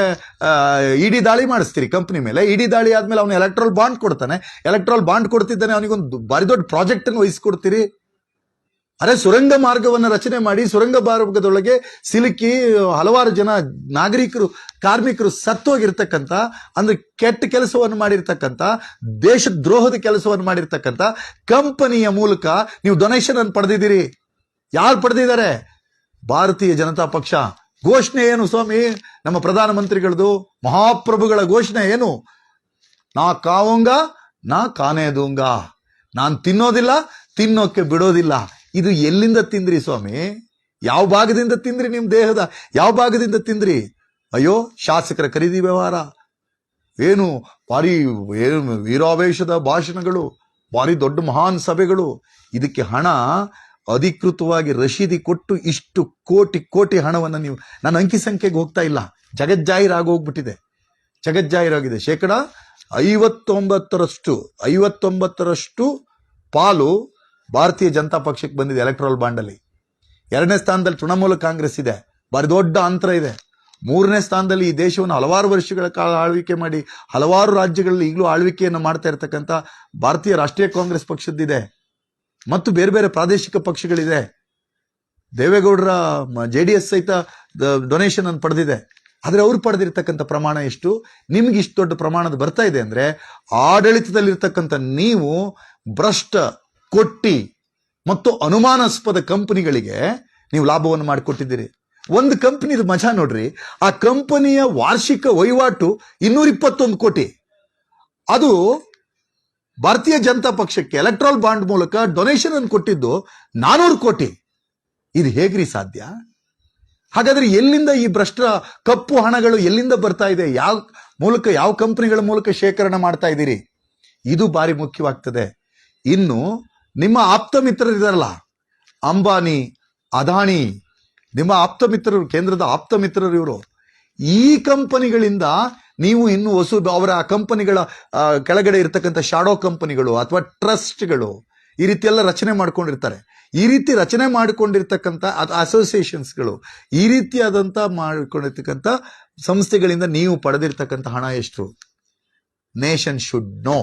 ಇಡಿ ದಾಳಿ ಮಾಡಿಸ್ತೀರಿ ಕಂಪ್ನಿ ಮೇಲೆ. ಇಡಿ ದಾಳಿ ಆದ್ಮೇಲೆ ಅವನು ಎಲೆಕ್ಟ್ರಲ್ ಬಾಂಡ್ ಕೊಡ್ತಾನೆ. ಎಲೆಕ್ಟ್ರಲ್ ಬಾಂಡ್ ಕೊಡ್ತಿದ್ದಾನೆ, ಅವನಿಗೊಂದು ಭಾರಿ ದೊಡ್ಡ ಪ್ರಾಜೆಕ್ಟ್ ಅನ್ನು ವಹಿಸ್ಕೊಡ್ತೀರಿ. ಅರೆ ಸುರಂಗ ಮಾರ್ಗವನ್ನು ರಚನೆ ಮಾಡಿ ಸುರಂಗ ಮಾರ್ಗದೊಳಗೆ ಸಿಲುಕಿ ಹಲವಾರು ಜನ ನಾಗರಿಕರು, ಕಾರ್ಮಿಕರು ಸತ್ತೋಗಿರ್ತಕ್ಕಂಥ, ಅಂದ್ರೆ ಕೆಟ್ಟ ಕೆಲಸವನ್ನು ಮಾಡಿರ್ತಕ್ಕಂಥ, ದೇಶದ್ರೋಹದ ಕೆಲಸವನ್ನು ಮಾಡಿರ್ತಕ್ಕಂಥ ಕಂಪನಿಯ ಮೂಲಕ ನೀವು ಡೊನೇಷನ್ ಅನ್ನು ಪಡೆದಿದ್ದೀರಿ. ಯಾರು ಪಡೆದಿದ್ದಾರೆ? ಭಾರತೀಯ ಜನತಾ ಪಕ್ಷ. ಘೋಷಣೆ ಏನು ಸ್ವಾಮಿ? ನಮ್ಮ ಪ್ರಧಾನಮಂತ್ರಿಗಳದು ಮಹಾಪ್ರಭುಗಳ ಘೋಷಣೆ ಏನು? ನಾ ಕಾವಂಗ, ನಾ ಕಾನೇದೂಂಗ. ನಾನು ತಿನ್ನೋದಿಲ್ಲ, ತಿನ್ನೋಕೆ ಬಿಡೋದಿಲ್ಲ. ಇದು ಎಲ್ಲಿಂದ ತಿಂದ್ರಿ ಸ್ವಾಮಿ? ಯಾವ ಭಾಗದಿಂದ ತಿಂದ್ರಿ ನಿಮ್ಮ ದೇಹದ? ಯಾವ ಭಾಗದಿಂದ ತಿಂದ್ರಿ? ಅಯ್ಯೋ, ಶಾಸಕರ ಖರೀದಿ ವ್ಯವಹಾರ. ಏನು, ಭಾರಿ, ಏನು, ವೀರಾವೇಶದ ಭಾಷಣಗಳು, ಭಾರಿ ದೊಡ್ಡ ಮಹಾನ್ ಸಭೆಗಳು. ಇದಕ್ಕೆ ಹಣ ಅಧಿಕೃತವಾಗಿ ರಶೀದಿ ಕೊಟ್ಟು ಇಷ್ಟು ಕೋಟಿ ಕೋಟಿ ಹಣವನ್ನು ನೀವು, ನನ್ನ ಅಂಕಿ ಸಂಖ್ಯೆಗೆ ಹೋಗ್ತಾ ಇಲ್ಲ. ಜಗಜ್ಜಾಹಿರಾಗಿ ಹೋಗ್ಬಿಟ್ಟಿದೆ. ಜಗಜ್ಜಾಹಿರಾಗಿದೆ ಶೇಕಡ ಐವತ್ತೊಂಬತ್ತರಷ್ಟು ಐವತ್ತೊಂಬತ್ತರಷ್ಟು ಪಾಲು ಭಾರತೀಯ ಜನತಾ ಪಕ್ಷಕ್ಕೆ ಬಂದಿದೆ ಎಲೆಕ್ಟ್ರಲ್ ಬಾಂಡಲ್ಲಿ ಎರಡನೇ ಸ್ಥಾನದಲ್ಲಿ ತೃಣಮೂಲ ಕಾಂಗ್ರೆಸ್ ಇದೆ. ಭಾರಿ ದೊಡ್ಡ ಅಂತರ ಇದೆ. ಮೂರನೇ ಸ್ಥಾನದಲ್ಲಿ ಈ ದೇಶವನ್ನು ಹಲವಾರು ವರ್ಷಗಳ ಕಾಲ ಆಳ್ವಿಕೆ ಮಾಡಿ, ಹಲವಾರು ರಾಜ್ಯಗಳಲ್ಲಿ ಈಗಲೂ ಆಳ್ವಿಕೆಯನ್ನು ಮಾಡ್ತಾ ಇರತಕ್ಕಂಥ ಭಾರತೀಯ ರಾಷ್ಟ್ರೀಯ ಕಾಂಗ್ರೆಸ್ ಪಕ್ಷದ್ದಿದೆ. ಮತ್ತು ಬೇರೆ ಬೇರೆ ಪ್ರಾದೇಶಿಕ ಪಕ್ಷಗಳಿದೆ. ದೇವೇಗೌಡರ ಜೆ ಡಿ ಎಸ್ ಸಹಿತ ಡೊನೇಷನ್ ಅನ್ನು ಪಡೆದಿದೆ. ಆದರೆ ಅವ್ರು ಪಡೆದಿರ್ತಕ್ಕಂಥ ಪ್ರಮಾಣ ಎಷ್ಟು? ನಿಮ್ಗೆ ಇಷ್ಟು ದೊಡ್ಡ ಪ್ರಮಾಣದ ಬರ್ತಾ ಇದೆ ಅಂದರೆ ಆಡಳಿತದಲ್ಲಿರ್ತಕ್ಕಂಥ ನೀವು ಭ್ರಷ್ಟ ಕೊಟ್ಟಿ ಮತ್ತು ಅನುಮಾನಾಸ್ಪದ ಕಂಪನಿಗಳಿಗೆ ನೀವು ಲಾಭವನ್ನು ಮಾಡಿಕೊಟ್ಟಿದ್ದೀರಿ. ಒಂದು ಕಂಪನಿದು ಮಜಾ ನೋಡ್ರಿ, ಆ ಕಂಪನಿಯ ವಾರ್ಷಿಕ ವಹಿವಾಟು ಇನ್ನೂರ ಇಪ್ಪತ್ತೊಂದು ಕೋಟಿ. ಅದು ಭಾರತೀಯ ಜನತಾ ಪಕ್ಷಕ್ಕೆ ಎಲೆಕ್ಟ್ರಾಲ್ ಬಾಂಡ್ ಮೂಲಕ ಡೊನೇಷನ್ ಅನ್ನು ಕೊಟ್ಟಿದ್ದು ನಾನೂರು ಕೋಟಿ. ಇದು ಹೇಗ್ರಿ ಸಾಧ್ಯ? ಹಾಗಾದ್ರೆ ಎಲ್ಲಿಂದ ಈ ಭ್ರಷ್ಟ ಕಪ್ಪು ಹಣಗಳು ಎಲ್ಲಿಂದ ಬರ್ತಾ ಇದೆ? ಯಾವ ಮೂಲಕ, ಯಾವ ಕಂಪನಿಗಳ ಮೂಲಕ ಶೇಖರಣೆ ಮಾಡ್ತಾ ಇದ್ದೀರಿ? ಇದು ಬಾರಿ ಮುಖ್ಯವಾಗ್ತದೆ. ಇನ್ನು ನಿಮ್ಮ ಆಪ್ತ ಮಿತ್ರರಿದಾರಲ್ಲ ಅಂಬಾನಿ ಅದಾನಿ ನಿಮ್ಮ ಆಪ್ತ ಮಿತ್ರರು ಕೇಂದ್ರದ ಆಪ್ತ ಮಿತ್ರರು ಇವರು. ಈ ಕಂಪನಿಗಳಿಂದ ನೀವು ಇನ್ನು ಹೊಸ, ಅವರ ಕಂಪನಿಗಳ ಕೆಳಗಡೆ ಇರತಕ್ಕಂಥ ಶಾಡೋ ಕಂಪನಿಗಳು ಅಥವಾ ಟ್ರಸ್ಟ್ಗಳು ಈ ರೀತಿ ಎಲ್ಲ ರಚನೆ ಮಾಡ್ಕೊಂಡಿರ್ತಾರೆ. ಈ ರೀತಿ ರಚನೆ ಮಾಡಿಕೊಂಡಿರ್ತಕ್ಕಂಥ ಅಸೋಸಿಯೇಷನ್ಸ್ಗಳು ಈ ರೀತಿಯಾದಂಥ ಮಾಡಿಕೊಂಡಿರ್ತಕ್ಕಂಥ ಸಂಸ್ಥೆಗಳಿಂದ ನೀವು ಪಡೆದಿರ್ತಕ್ಕಂಥ ಹಣ ಎಷ್ಟು? ನೇಷನ್ ಶುಡ್ ನೋ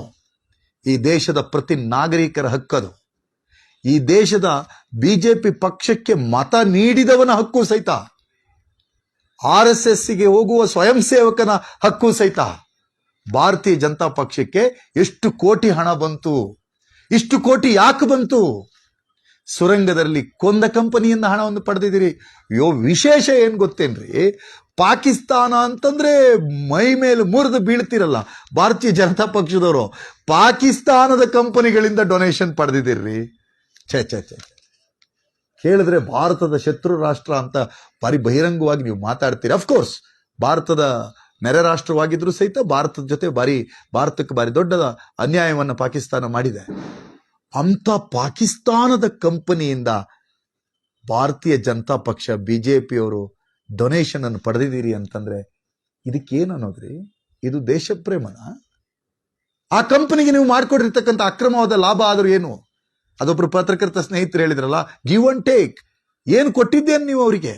ಈ ದೇಶದ ಪ್ರತಿ ನಾಗರಿಕರ ಹಕ್ಕದು. ಈ ದೇಶದ ಬಿ ಜೆ ಪಿ ಪಕ್ಷಕ್ಕೆ ಮತ ನೀಡಿದವನ ಹಕ್ಕು ಸಹಿತ, ಆರ್ ಎಸ್ ಎಸ್ಗೆ ಹೋಗುವ ಸ್ವಯಂ ಸೇವಕನ ಹಕ್ಕು ಸಹಿತ ಭಾರತೀಯ ಜನತಾ ಪಕ್ಷಕ್ಕೆ ಎಷ್ಟು ಕೋಟಿ ಹಣ ಬಂತು, ಇಷ್ಟು ಕೋಟಿ ಯಾಕೆ ಬಂತು? ಸುರಂಗದಲ್ಲಿ ಕೊಂದ ಕಂಪನಿಯಿಂದ ಹಣವನ್ನು ಪಡೆದಿದ್ದೀರಿ. ಯೋ ವಿಶೇಷ ಏನು ಗೊತ್ತೇನ್ರಿ? ಪಾಕಿಸ್ತಾನ ಅಂತಂದ್ರೆ ಮೈ ಮೇಲೆ ಮುರಿದು ಬೀಳ್ತಿರಲ್ಲ ಭಾರತೀಯ ಜನತಾ ಪಕ್ಷದವರು. ಪಾಕಿಸ್ತಾನದ ಕಂಪನಿಗಳಿಂದ ಡೊನೇಷನ್ ಪಡೆದಿದ್ದೀರಿ. ಛೇ ಛೇ ಛೇ ಕೇಳಿದ್ರೆ ಭಾರತದ ಶತ್ರು ರಾಷ್ಟ್ರ ಅಂತ ಭಾರಿ ಬಹಿರಂಗವಾಗಿ ನೀವು ಮಾತಾಡ್ತೀರಿ. ಅಫ್ಕೋರ್ಸ್ ಭಾರತದ ನೆರೆ ರಾಷ್ಟ್ರವಾಗಿದ್ದರೂ ಸಹಿತ ಭಾರತದ ಜೊತೆ ಬಾರಿ ಭಾರತಕ್ಕೆ ಬಾರಿ ದೊಡ್ಡ ಅನ್ಯಾಯವನ್ನು ಪಾಕಿಸ್ತಾನ ಮಾಡಿದೆ. ಅಂತ ಪಾಕಿಸ್ತಾನದ ಕಂಪನಿಯಿಂದ ಭಾರತೀಯ ಜನತಾ ಪಕ್ಷ, ಬಿಜೆಪಿಯವರು ಡೊನೇಷನ್ ಅನ್ನು ಪಡೆದಿದ್ದೀರಿ ಅಂತಂದ್ರೆ ಇದಕ್ಕೇನು ಅನ್ನೋದ್ರಿ? ಇದು ದೇಶ ಪ್ರೇಮನ ಆ ಕಂಪನಿಗೆ ನೀವು ಮಾಡಿಕೊಡಿರ್ತಕ್ಕಂಥ ಅಕ್ರಮವಾದ ಲಾಭ ಆದರೂ ಏನು? ಅದೊಬ್ರು ಪತ್ರಕರ್ತ ಸ್ನೇಹಿತರು ಹೇಳಿದ್ರಲ್ಲ ಗಿವ್ ಅಂಡ್ ಟೇಕ್ ಏನು ಕೊಟ್ಟಿದ್ದೇನು ನೀವು ಅವರಿಗೆ?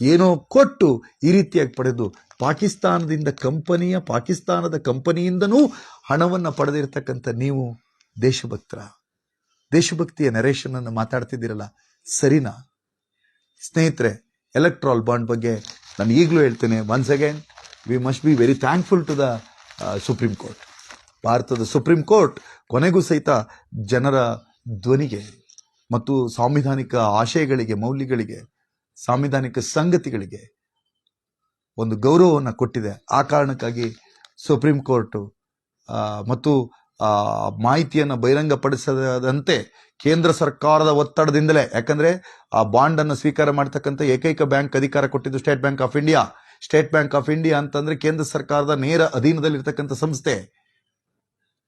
ಏನೋ ಕೊಟ್ಟು ಈ ರೀತಿಯಾಗಿ ಪಡೆದು ಪಾಕಿಸ್ತಾನದಿಂದ ಕಂಪನಿಯ, ಪಾಕಿಸ್ತಾನದ ಕಂಪನಿಯಿಂದನೂ ಹಣವನ್ನು ಪಡೆದಿರತಕ್ಕಂಥ ನೀವು ದೇಶಭಕ್ತರ. ದೇಶಭಕ್ತಿಯ ನರೇಶನ್ ಅನ್ನು ಮಾತಾಡ್ತಿದ್ದೀರಲ್ಲ, ಸರಿನಾ? ಸ್ನೇಹಿತರೆ ಎಲೆಕ್ಟ್ರಾಲ್ ಬಾಂಡ್ ಬಗ್ಗೆ ನಾನು ಈಗಲೂ ಹೇಳ್ತೇನೆ once again we must be very thankful to the Supreme Court ಭಾರತದ ಸುಪ್ರೀಂ ಕೋರ್ಟ್ ಕೊನೆಗೂ ಸಹಿತ ಜನರ ಧ್ವನಿಗೆ ಮತ್ತು ಸಾಂವಿಧಾನಿಕ ಆಶಯಗಳಿಗೆ, ಮೌಲ್ಯಗಳಿಗೆ, ಸಾಂವಿಧಾನಿಕ ಸಂಗತಿಗಳಿಗೆ ಒಂದು ಗೌರವವನ್ನು ಕೊಟ್ಟಿದೆ. ಆ ಕಾರಣಕ್ಕಾಗಿ ಸುಪ್ರೀಂ ಕೋರ್ಟು ಮತ್ತು ಮಾಹಿತಿಯನ್ನು ಬಹಿರಂಗಪಡಿಸದಂತೆ ಕೇಂದ್ರ ಸರ್ಕಾರದ ಒತ್ತಡದಿಂದಲೇ, ಯಾಕಂದರೆ ಆ ಬಾಂಡನ್ನು ಸ್ವೀಕಾರ ಮಾಡ್ತಕ್ಕಂಥ ಏಕೈಕ ಬ್ಯಾಂಕ್ ಅಧಿಕಾರ ಕೊಟ್ಟಿದ್ದು State Bank of India State Bank of India ಅಂತಂದರೆ ಕೇಂದ್ರ ಸರ್ಕಾರದ ನೇರ ಅಧೀನದಲ್ಲಿರ್ತಕ್ಕಂಥ ಸಂಸ್ಥೆ.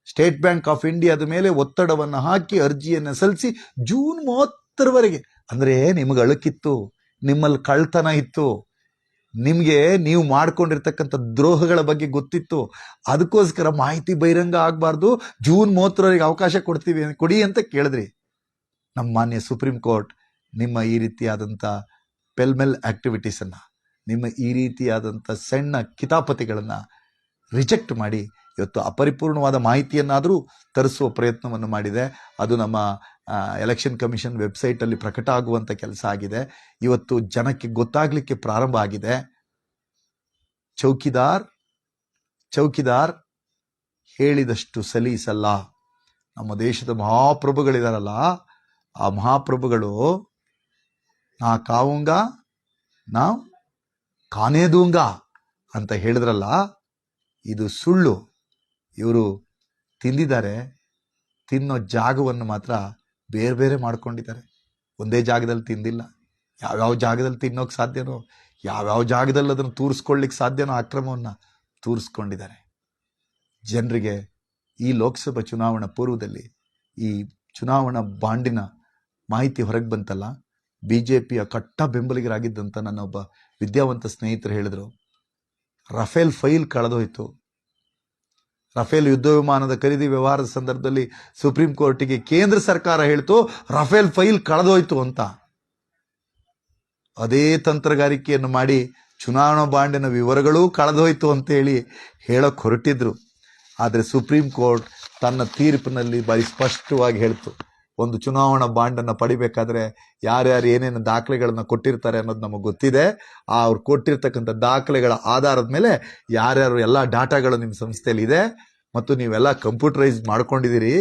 ಸ್ಟೇಟ್ ಬ್ಯಾಂಕ್ ಆಫ್ ಇಂಡಿಯಾದ ಮೇಲೆ ಒತ್ತಡವನ್ನು ಹಾಕಿ ಅರ್ಜಿಯನ್ನು ಸಲ್ಲಿಸಿ ಜೂನ್ ಮೂವತ್ತರವರೆಗೆ. ಅಂದ್ರೆ ನಿಮಗೆ ಅಳುಕಿತ್ತು, ನಿಮ್ಮಲ್ಲಿ ಕಳ್ತನ ಇತ್ತು, ನಿಮಗೆ ನೀವು ಮಾಡ್ಕೊಂಡಿರ್ತಕ್ಕಂಥ ದ್ರೋಹಗಳ ಬಗ್ಗೆ ಗೊತ್ತಿತ್ತು, ಅದಕ್ಕೋಸ್ಕರ ಮಾಹಿತಿ ಬಹಿರಂಗ ಆಗಬಾರ್ದು, ಜೂನ್ ಮೂವತ್ತರವರೆಗೆ ಅವಕಾಶ ಕೊಡ್ತೀವಿ ಕೊಡಿ ಅಂತ ಕೇಳಿದ್ರಿ. ನಮ್ಮ ಮಾನ್ಯ ಸುಪ್ರೀಂ ಕೋರ್ಟ್ ನಿಮ್ಮ ಈ ರೀತಿಯಾದಂಥ ಪೆಲ್ಮೆಲ್ ಆ್ಯಕ್ಟಿವಿಟೀಸನ್ನು ನಿಮ್ಮ ಈ ರೀತಿಯಾದಂಥ ಸಣ್ಣ ಕಿತಾಪತಿಗಳನ್ನು ರಿಜೆಕ್ಟ್ ಮಾಡಿ ಇವತ್ತು ಅಪರಿಪೂರ್ಣವಾದ ಮಾಹಿತಿಯನ್ನಾದರೂ ತರಿಸುವ ಪ್ರಯತ್ನವನ್ನು ಮಾಡಿದೆ. ಅದು ನಮ್ಮ ಎಲೆಕ್ಷನ್ ಕಮಿಷನ್ ವೆಬ್ಸೈಟಲ್ಲಿ ಪ್ರಕಟ ಆಗುವಂಥ ಕೆಲಸ ಆಗಿದೆ. ಇವತ್ತು ಜನಕ್ಕೆ ಗೊತ್ತಾಗಲಿಕ್ಕೆ ಪ್ರಾರಂಭ ಆಗಿದೆ. ಚೌಕಿದಾರ್ ಚೌಕಿದಾರ್ ಹೇಳಿದಷ್ಟು ಸಲೀಸಲ್ಲ. ನಮ್ಮ ದೇಶದ ಮಹಾಪ್ರಭುಗಳಿದಾರಲ್ಲ. ಆ ಮಹಾಪ್ರಭುಗಳು, ನಾ ಕಾವುಂಗ, ನಾ ಕಾನೇದೂಂಗ ಅಂತ ಹೇಳಿದ್ರಲ್ಲ, ಇದು ಸುಳ್ಳು. ಇವರು ತಿಂದಿದ್ದಾರೆ, ತಿನ್ನೋ ಜಾಗವನ್ನು ಮಾತ್ರ ಬೇರೆ ಬೇರೆ ಮಾಡ್ಕೊಂಡಿದ್ದಾರೆ. ಒಂದೇ ಜಾಗದಲ್ಲಿ ತಿಂದಿಲ್ಲ. ಯಾವ್ಯಾವ ಜಾಗದಲ್ಲಿ ತಿನ್ನೋಕ್ಕೆ ಸಾಧ್ಯನೋ, ಯಾವ್ಯಾವ ಜಾಗದಲ್ಲಿ ಅದನ್ನು ತೂರಿಸ್ಕೊಳ್ಳಿಕ್ಕೆ ಸಾಧ್ಯನೋ ಅಕ್ರಮವನ್ನು ತೂರಿಸ್ಕೊಂಡಿದ್ದಾರೆ. ಜನರಿಗೆ ಈ ಲೋಕಸಭಾ ಚುನಾವಣಾ ಪೂರ್ವದಲ್ಲಿ ಈ ಚುನಾವಣಾ ಬಾಂಡಿನ ಮಾಹಿತಿ ಹೊರಗೆ ಬಂತಲ್ಲ ಬಿ ಜೆ ಪಿಯ ಕಟ್ಟ ಬೆಂಬಲಿಗರಾಗಿದ್ದಂಥ ನನ್ನೊಬ್ಬ ವಿದ್ಯಾವಂತ ಸ್ನೇಹಿತರು ಹೇಳಿದರು, ರಫೇಲ್ ಫೈಲ್ ಕಳೆದೋಯ್ತು ರಫೇಲ್ ಯುದ್ಧ ವಿಮಾನದ ಖರೀದಿ ವ್ಯವಹಾರದ ಸಂದರ್ಭದಲ್ಲಿ ಸುಪ್ರೀಂ ಕೋರ್ಟಿಗೆ ಕೇಂದ್ರ ಸರ್ಕಾರ ಹೇಳ್ತು, ರಫೇಲ್ ಫೈಲ್ ಕಳೆದೋಯ್ತು ಅಂತ. ಅದೇ ತಂತ್ರಗಾರಿಕೆಯನ್ನು ಮಾಡಿ ಚುನಾವಣಾ ಬಾಂಡಿನ ವಿವರಗಳೂ ಕಳೆದೋಯ್ತು ಅಂತೇಳಿ ಹೇಳಕ್ ಹೊರಟಿದ್ರು. ಆದರೆ ಸುಪ್ರೀಂ ಕೋರ್ಟ್ ತನ್ನ ತೀರ್ಪಿನಲ್ಲಿ ಬಾರಿ ಸ್ಪಷ್ಟವಾಗಿ ಹೇಳ್ತು. ಒಂದು ಚುನಾವಣಾ ಬಾಂಡನ್ನು ಪಡಿಬೇಕಾದ್ರೆ ಯಾರ್ಯಾರು ಏನೇನು ದಾಖಲೆಗಳನ್ನ ಕೊಟ್ಟಿರ್ತಾರೆ ಅನ್ನೋದು ನಮಗೆ ಗೊತ್ತಿದೆ. ಆ ಅವ್ರು ಕೊಟ್ಟಿರ್ತಕ್ಕಂಥ ದಾಖಲೆಗಳ ಆಧಾರದ ಮೇಲೆ ಯಾರ್ಯಾರು ಎಲ್ಲ ಡಾಟಾಗಳು ನಿಮ್ಮ ಸಂಸ್ಥೆಯಲ್ಲಿ ಇದೆ ಮತ್ತು ನೀವೆಲ್ಲ ಕಂಪ್ಯೂಟರೈಸ್ ಮಾಡ್ಕೊಂಡಿದ್ದೀರಿ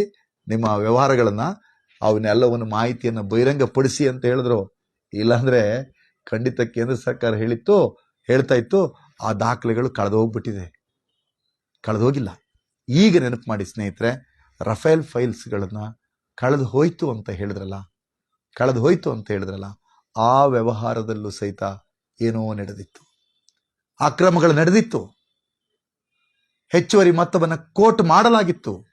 ನಿಮ್ಮ ವ್ಯವಹಾರಗಳನ್ನು, ಅವನ್ನೆಲ್ಲವನ್ನು ಮಾಹಿತಿಯನ್ನು ಬಹಿರಂಗಪಡಿಸಿ ಅಂತ ಹೇಳಿದ್ರು. ಇಲ್ಲಾಂದ್ರೆ ಖಂಡಿತ ಕೇಂದ್ರ ಸರ್ಕಾರ ಹೇಳಿತ್ತು, ಹೇಳ್ತಾ ಇತ್ತು, ಆ ದಾಖಲೆಗಳು ಕಳೆದು ಹೋಗ್ಬಿಟ್ಟಿದೆ. ಕಳೆದು ಹೋಗಿಲ್ಲ. ಈಗ ನೆನಪು ಮಾಡಿ ಸ್ನೇಹಿತರೆ, ರಫೇಲ್ ಫೈಲ್ಸ್ಗಳನ್ನ ಕಳೆದು ಹೋಯ್ತು ಅಂತ ಹೇಳಿದ್ರಲ್ಲ? ಕಳೆದು ಹೋಯ್ತು ಅಂತ ಹೇಳಿದ್ರಲ್ಲ? ಆ ವ್ಯವಹಾರದಲ್ಲೂ ಸಹಿತ ಏನೋ ನಡೆದಿತ್ತು. ಅಕ್ರಮಗಳು ನಡೆದಿತ್ತು. ಹೆಚ್ಚುವರಿ ಮೊತ್ತವನ್ನು ಕೋಟ್ ಮಾಡಲಾಗಿತ್ತು.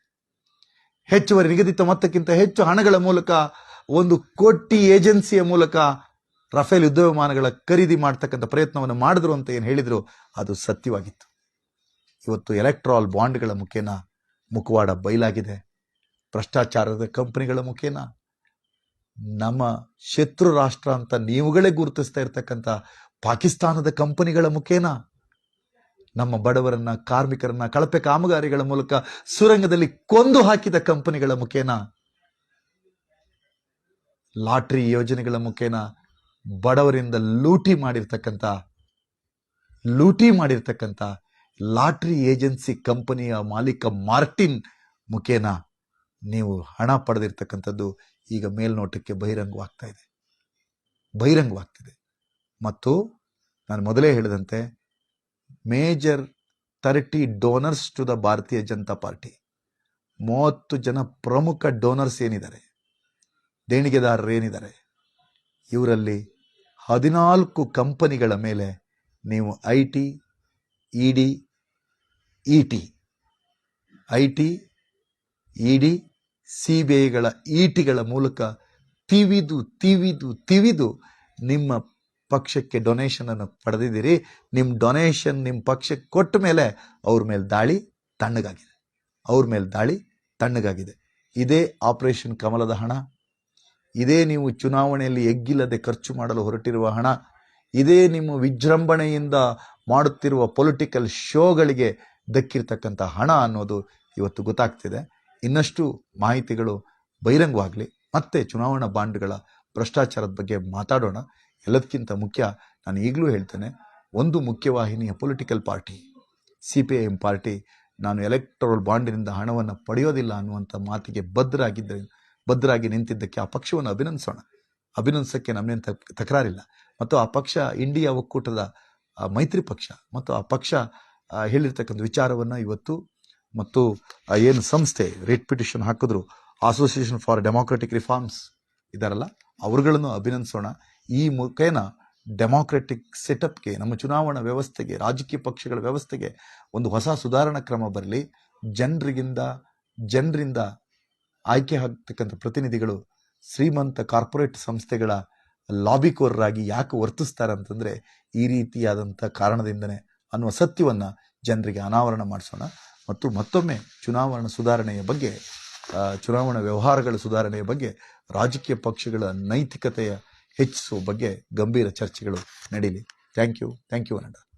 ಹೆಚ್ಚುವರಿ ನಿಗದಿತ ಮೊತ್ತಕ್ಕಿಂತ ಹೆಚ್ಚು ಹಣಗಳ ಮೂಲಕ, ಒಂದು ಕೋಟಿ ಏಜೆನ್ಸಿಯ ಮೂಲಕ ರಫೇಲ್ ಯುದ್ಧ ವಿಮಾನಗಳ ಖರೀದಿ ಮಾಡ್ತಕ್ಕಂಥ ಪ್ರಯತ್ನವನ್ನು ಮಾಡಿದ್ರು ಅಂತ ಏನು ಹೇಳಿದ್ರು, ಅದು ಸತ್ಯವಾಗಿತ್ತು. ಇವತ್ತು ಎಲೆಕ್ಟ್ರಾಲ್ ಬಾಂಡ್ಗಳ ಮುಖೇನ ಮುಖವಾಡ ಬಯಲಾಗಿದೆ. ಭ್ರಷ್ಟಾಚಾರದ ಕಂಪನಿಗಳ ಮುಖೇನ? ನಮ್ಮ ಶತ್ರು ರಾಷ್ಟ್ರ ಅಂತ ನೀವುಗಳೇ ಗುರುತಿಸ್ತಾ ಇರ್ತಕ್ಕಂಥ ಪಾಕಿಸ್ತಾನದ ಕಂಪನಿಗಳ ಮುಖೇನ? ನಮ್ಮ ಬಡವರನ್ನ, ಕಾರ್ಮಿಕರನ್ನ, ಕಳಪೆ ಕಾಮಗಾರಿಗಳ ಮೂಲಕ ಸುರಂಗದಲ್ಲಿ ಕೊಂದು ಹಾಕಿದ ಕಂಪನಿಗಳ ಮುಖೇನ? ಲಾಟ್ರಿ ಯೋಜನೆಗಳ ಮುಖೇನ? ಬಡವರಿಂದ ಲೂಟಿ ಮಾಡಿರ್ತಕ್ಕಂಥ ಲೂಟಿ ಮಾಡಿರ್ತಕ್ಕಂಥ ಲಾಟ್ರಿ ಏಜೆನ್ಸಿ ಕಂಪನಿಯ ಮಾಲೀಕ ಮಾರ್ಟಿನ್ ಮುಖೇನ? ನೀವು ಹಣ ಪಡೆದಿರ್ತಕ್ಕಂಥದ್ದು ಈಗ ಮೇಲ್ನೋಟಕ್ಕೆ ಬಹಿರಂಗವಾಗ್ತಾ ಇದೆ. ಬಹಿರಂಗವಾಗ್ತಿದೆ. ಮತ್ತು ನಾನು ಮೊದಲೇ ಹೇಳಿದಂತೆ, major thirty donors to the Bharatiya Janata party. ಮೂವತ್ತು ಜನ ಪ್ರಮುಖ ಡೋನರ್ಸ್ ಏನಿದ್ದಾರೆ? ದೇಣಿಗೆದಾರರು ಏನಿದ್ದಾರೆ ಇವರಲ್ಲಿ ಹದಿನಾಲ್ಕು ಕಂಪನಿಗಳ ಮೇಲೆ ನೀವು I T, E D, E T, I T, E D C ಈಟಿಗಳ ಮೂಲಕ ತಿವಿದು ತಿವಿದು ತಿವಿದು ನಿಮ್ಮ ಪಕ್ಷಕ್ಕೆ ಡೊನೇಷನನ್ನು ಪಡೆದಿದ್ದೀರಿ. ನಿಮ್ಮ ಡೊನೇಷನ್ ನಿಮ್ಮ ಪಕ್ಷಕ್ಕೆ ಕೊಟ್ಟ ಮೇಲೆ ಅವ್ರ ಮೇಲೆ ದಾಳಿ ತಣ್ಣಗಾಗಿದೆ. ಅವ್ರ ಮೇಲೆ ದಾಳಿ ತಣ್ಣಗಾಗಿದೆ. ಇದೇ ಆಪರೇಷನ್ ಕಮಲದ ಹಣ. ಇದೇ ನೀವು ಚುನಾವಣೆಯಲ್ಲಿ ಎಗ್ಗಿಲ್ಲದೆ ಖರ್ಚು ಮಾಡಲು ಹೊರಟಿರುವ ಹಣ. ಇದೇ ನಿಮ್ಮ ವಿಜೃಂಭಣೆಯಿಂದ ಮಾಡುತ್ತಿರುವ ಪೊಲಿಟಿಕಲ್ ಶೋಗಳಿಗೆ ದಕ್ಕಿರ್ತಕ್ಕಂಥ ಹಣ ಅನ್ನೋದು ಇವತ್ತು ಗೊತ್ತಾಗ್ತಿದೆ. ಇನ್ನಷ್ಟು ಮಾಹಿತಿಗಳು ಬಹಿರಂಗವಾಗಲಿ, ಮತ್ತೆ ಚುನಾವಣಾ ಬಾಂಡ್ಗಳ ಭ್ರಷ್ಟಾಚಾರದ ಬಗ್ಗೆ ಮಾತಾಡೋಣ. ಎಲ್ಲದಕ್ಕಿಂತ ಮುಖ್ಯ ನಾನು ಈಗಲೂ ಹೇಳ್ತೇನೆ, ಒಂದು ಮುಖ್ಯವಾಹಿನಿಯ political party, C P party, ನಾನು ಎಲೆಕ್ಟ್ರಲ್ ಬಾಂಡಿನಿಂದ ಹಣವನ್ನು ಪಡೆಯೋದಿಲ್ಲ ಅನ್ನುವಂಥ ಮಾತಿಗೆ ಭದ್ರಾಗಿದ್ದರೆ ಭದ್ರಾಗಿ ನಿಂತಿದ್ದಕ್ಕೆ ಆ ಪಕ್ಷವನ್ನು ಅಭಿನಂದಿಸೋಣ. ಅಭಿನಂದಿಸೋಕ್ಕೆ ನಮ್ಮೇನು ತಕ್, ತಕರಾರಿಲ್ಲ. ಮತ್ತು ಆ ಪಕ್ಷ ಇಂಡಿಯಾ ಒಕ್ಕೂಟದ ಮೈತ್ರಿ ಪಕ್ಷ ಮತ್ತು ಆ ಪಕ್ಷ ಹೇಳಿರ್ತಕ್ಕಂಥ ವಿಚಾರವನ್ನು ಇವತ್ತು ಮತ್ತು ಏನು ಸಂಸ್ಥೆ, ರೇಟ್ ಪಿಟಿಷನ್ ಹಾಕಿದ್ರು ಅಸೋಸಿಯೇಷನ್ ಫಾರ್ ಡೆಮಾಕ್ರೆಟಿಕ್ ರಿಫಾರ್ಮ್ಸ್ ಇದಾರಲ್ಲ, ಅವರುಗಳನ್ನು ಅಭಿನಂದಿಸೋಣ. ಈ ಮುಖೇನ ಡೆಮಾಕ್ರೆಟಿಕ್ ಸೆಟಪ್ಗೆ ನಮ್ಮ ಚುನಾವಣಾ ವ್ಯವಸ್ಥೆಗೆ, ರಾಜಕೀಯ ಪಕ್ಷಗಳ ವ್ಯವಸ್ಥೆಗೆ ಒಂದು ಹೊಸ ಸುಧಾರಣಾ ಕ್ರಮ ಬರಲಿ. ಜನರಿಗಿಂದ, ಜನರಿಂದ ಆಯ್ಕೆ ಆಗ್ತಕ್ಕಂಥ ಪ್ರತಿನಿಧಿಗಳು ಶ್ರೀಮಂತ ಕಾರ್ಪೊರೇಟ್ ಸಂಸ್ಥೆಗಳ ಲಾಬಿಕೋರರಾಗಿ ಯಾಕೆ ವರ್ತಿಸ್ತಾರೆ ಅಂತಂದರೆ ಈ ರೀತಿಯಾದಂಥ ಕಾರಣದಿಂದನೇ ಅನ್ನುವ ಸತ್ಯವನ್ನು ಜನರಿಗೆ ಅನಾವರಣ ಮಾಡಿಸೋಣ. ಮತ್ತು ಮತ್ತೊಮ್ಮೆ ಚುನಾವಣಾ ಸುಧಾರಣೆಯ ಬಗ್ಗೆ ಚುನಾವಣಾ ವ್ಯವಹಾರಗಳ ಸುಧಾರಣೆಯ ಬಗ್ಗೆ, ರಾಜಕೀಯ ಪಕ್ಷಗಳ ನೈತಿಕತೆಯ ಹೆಚ್ಚಿಸುವ ಬಗ್ಗೆ ಗಂಭೀರ ಚರ್ಚೆಗಳು ನಡೀಲಿ. Thank you thank you Ananth.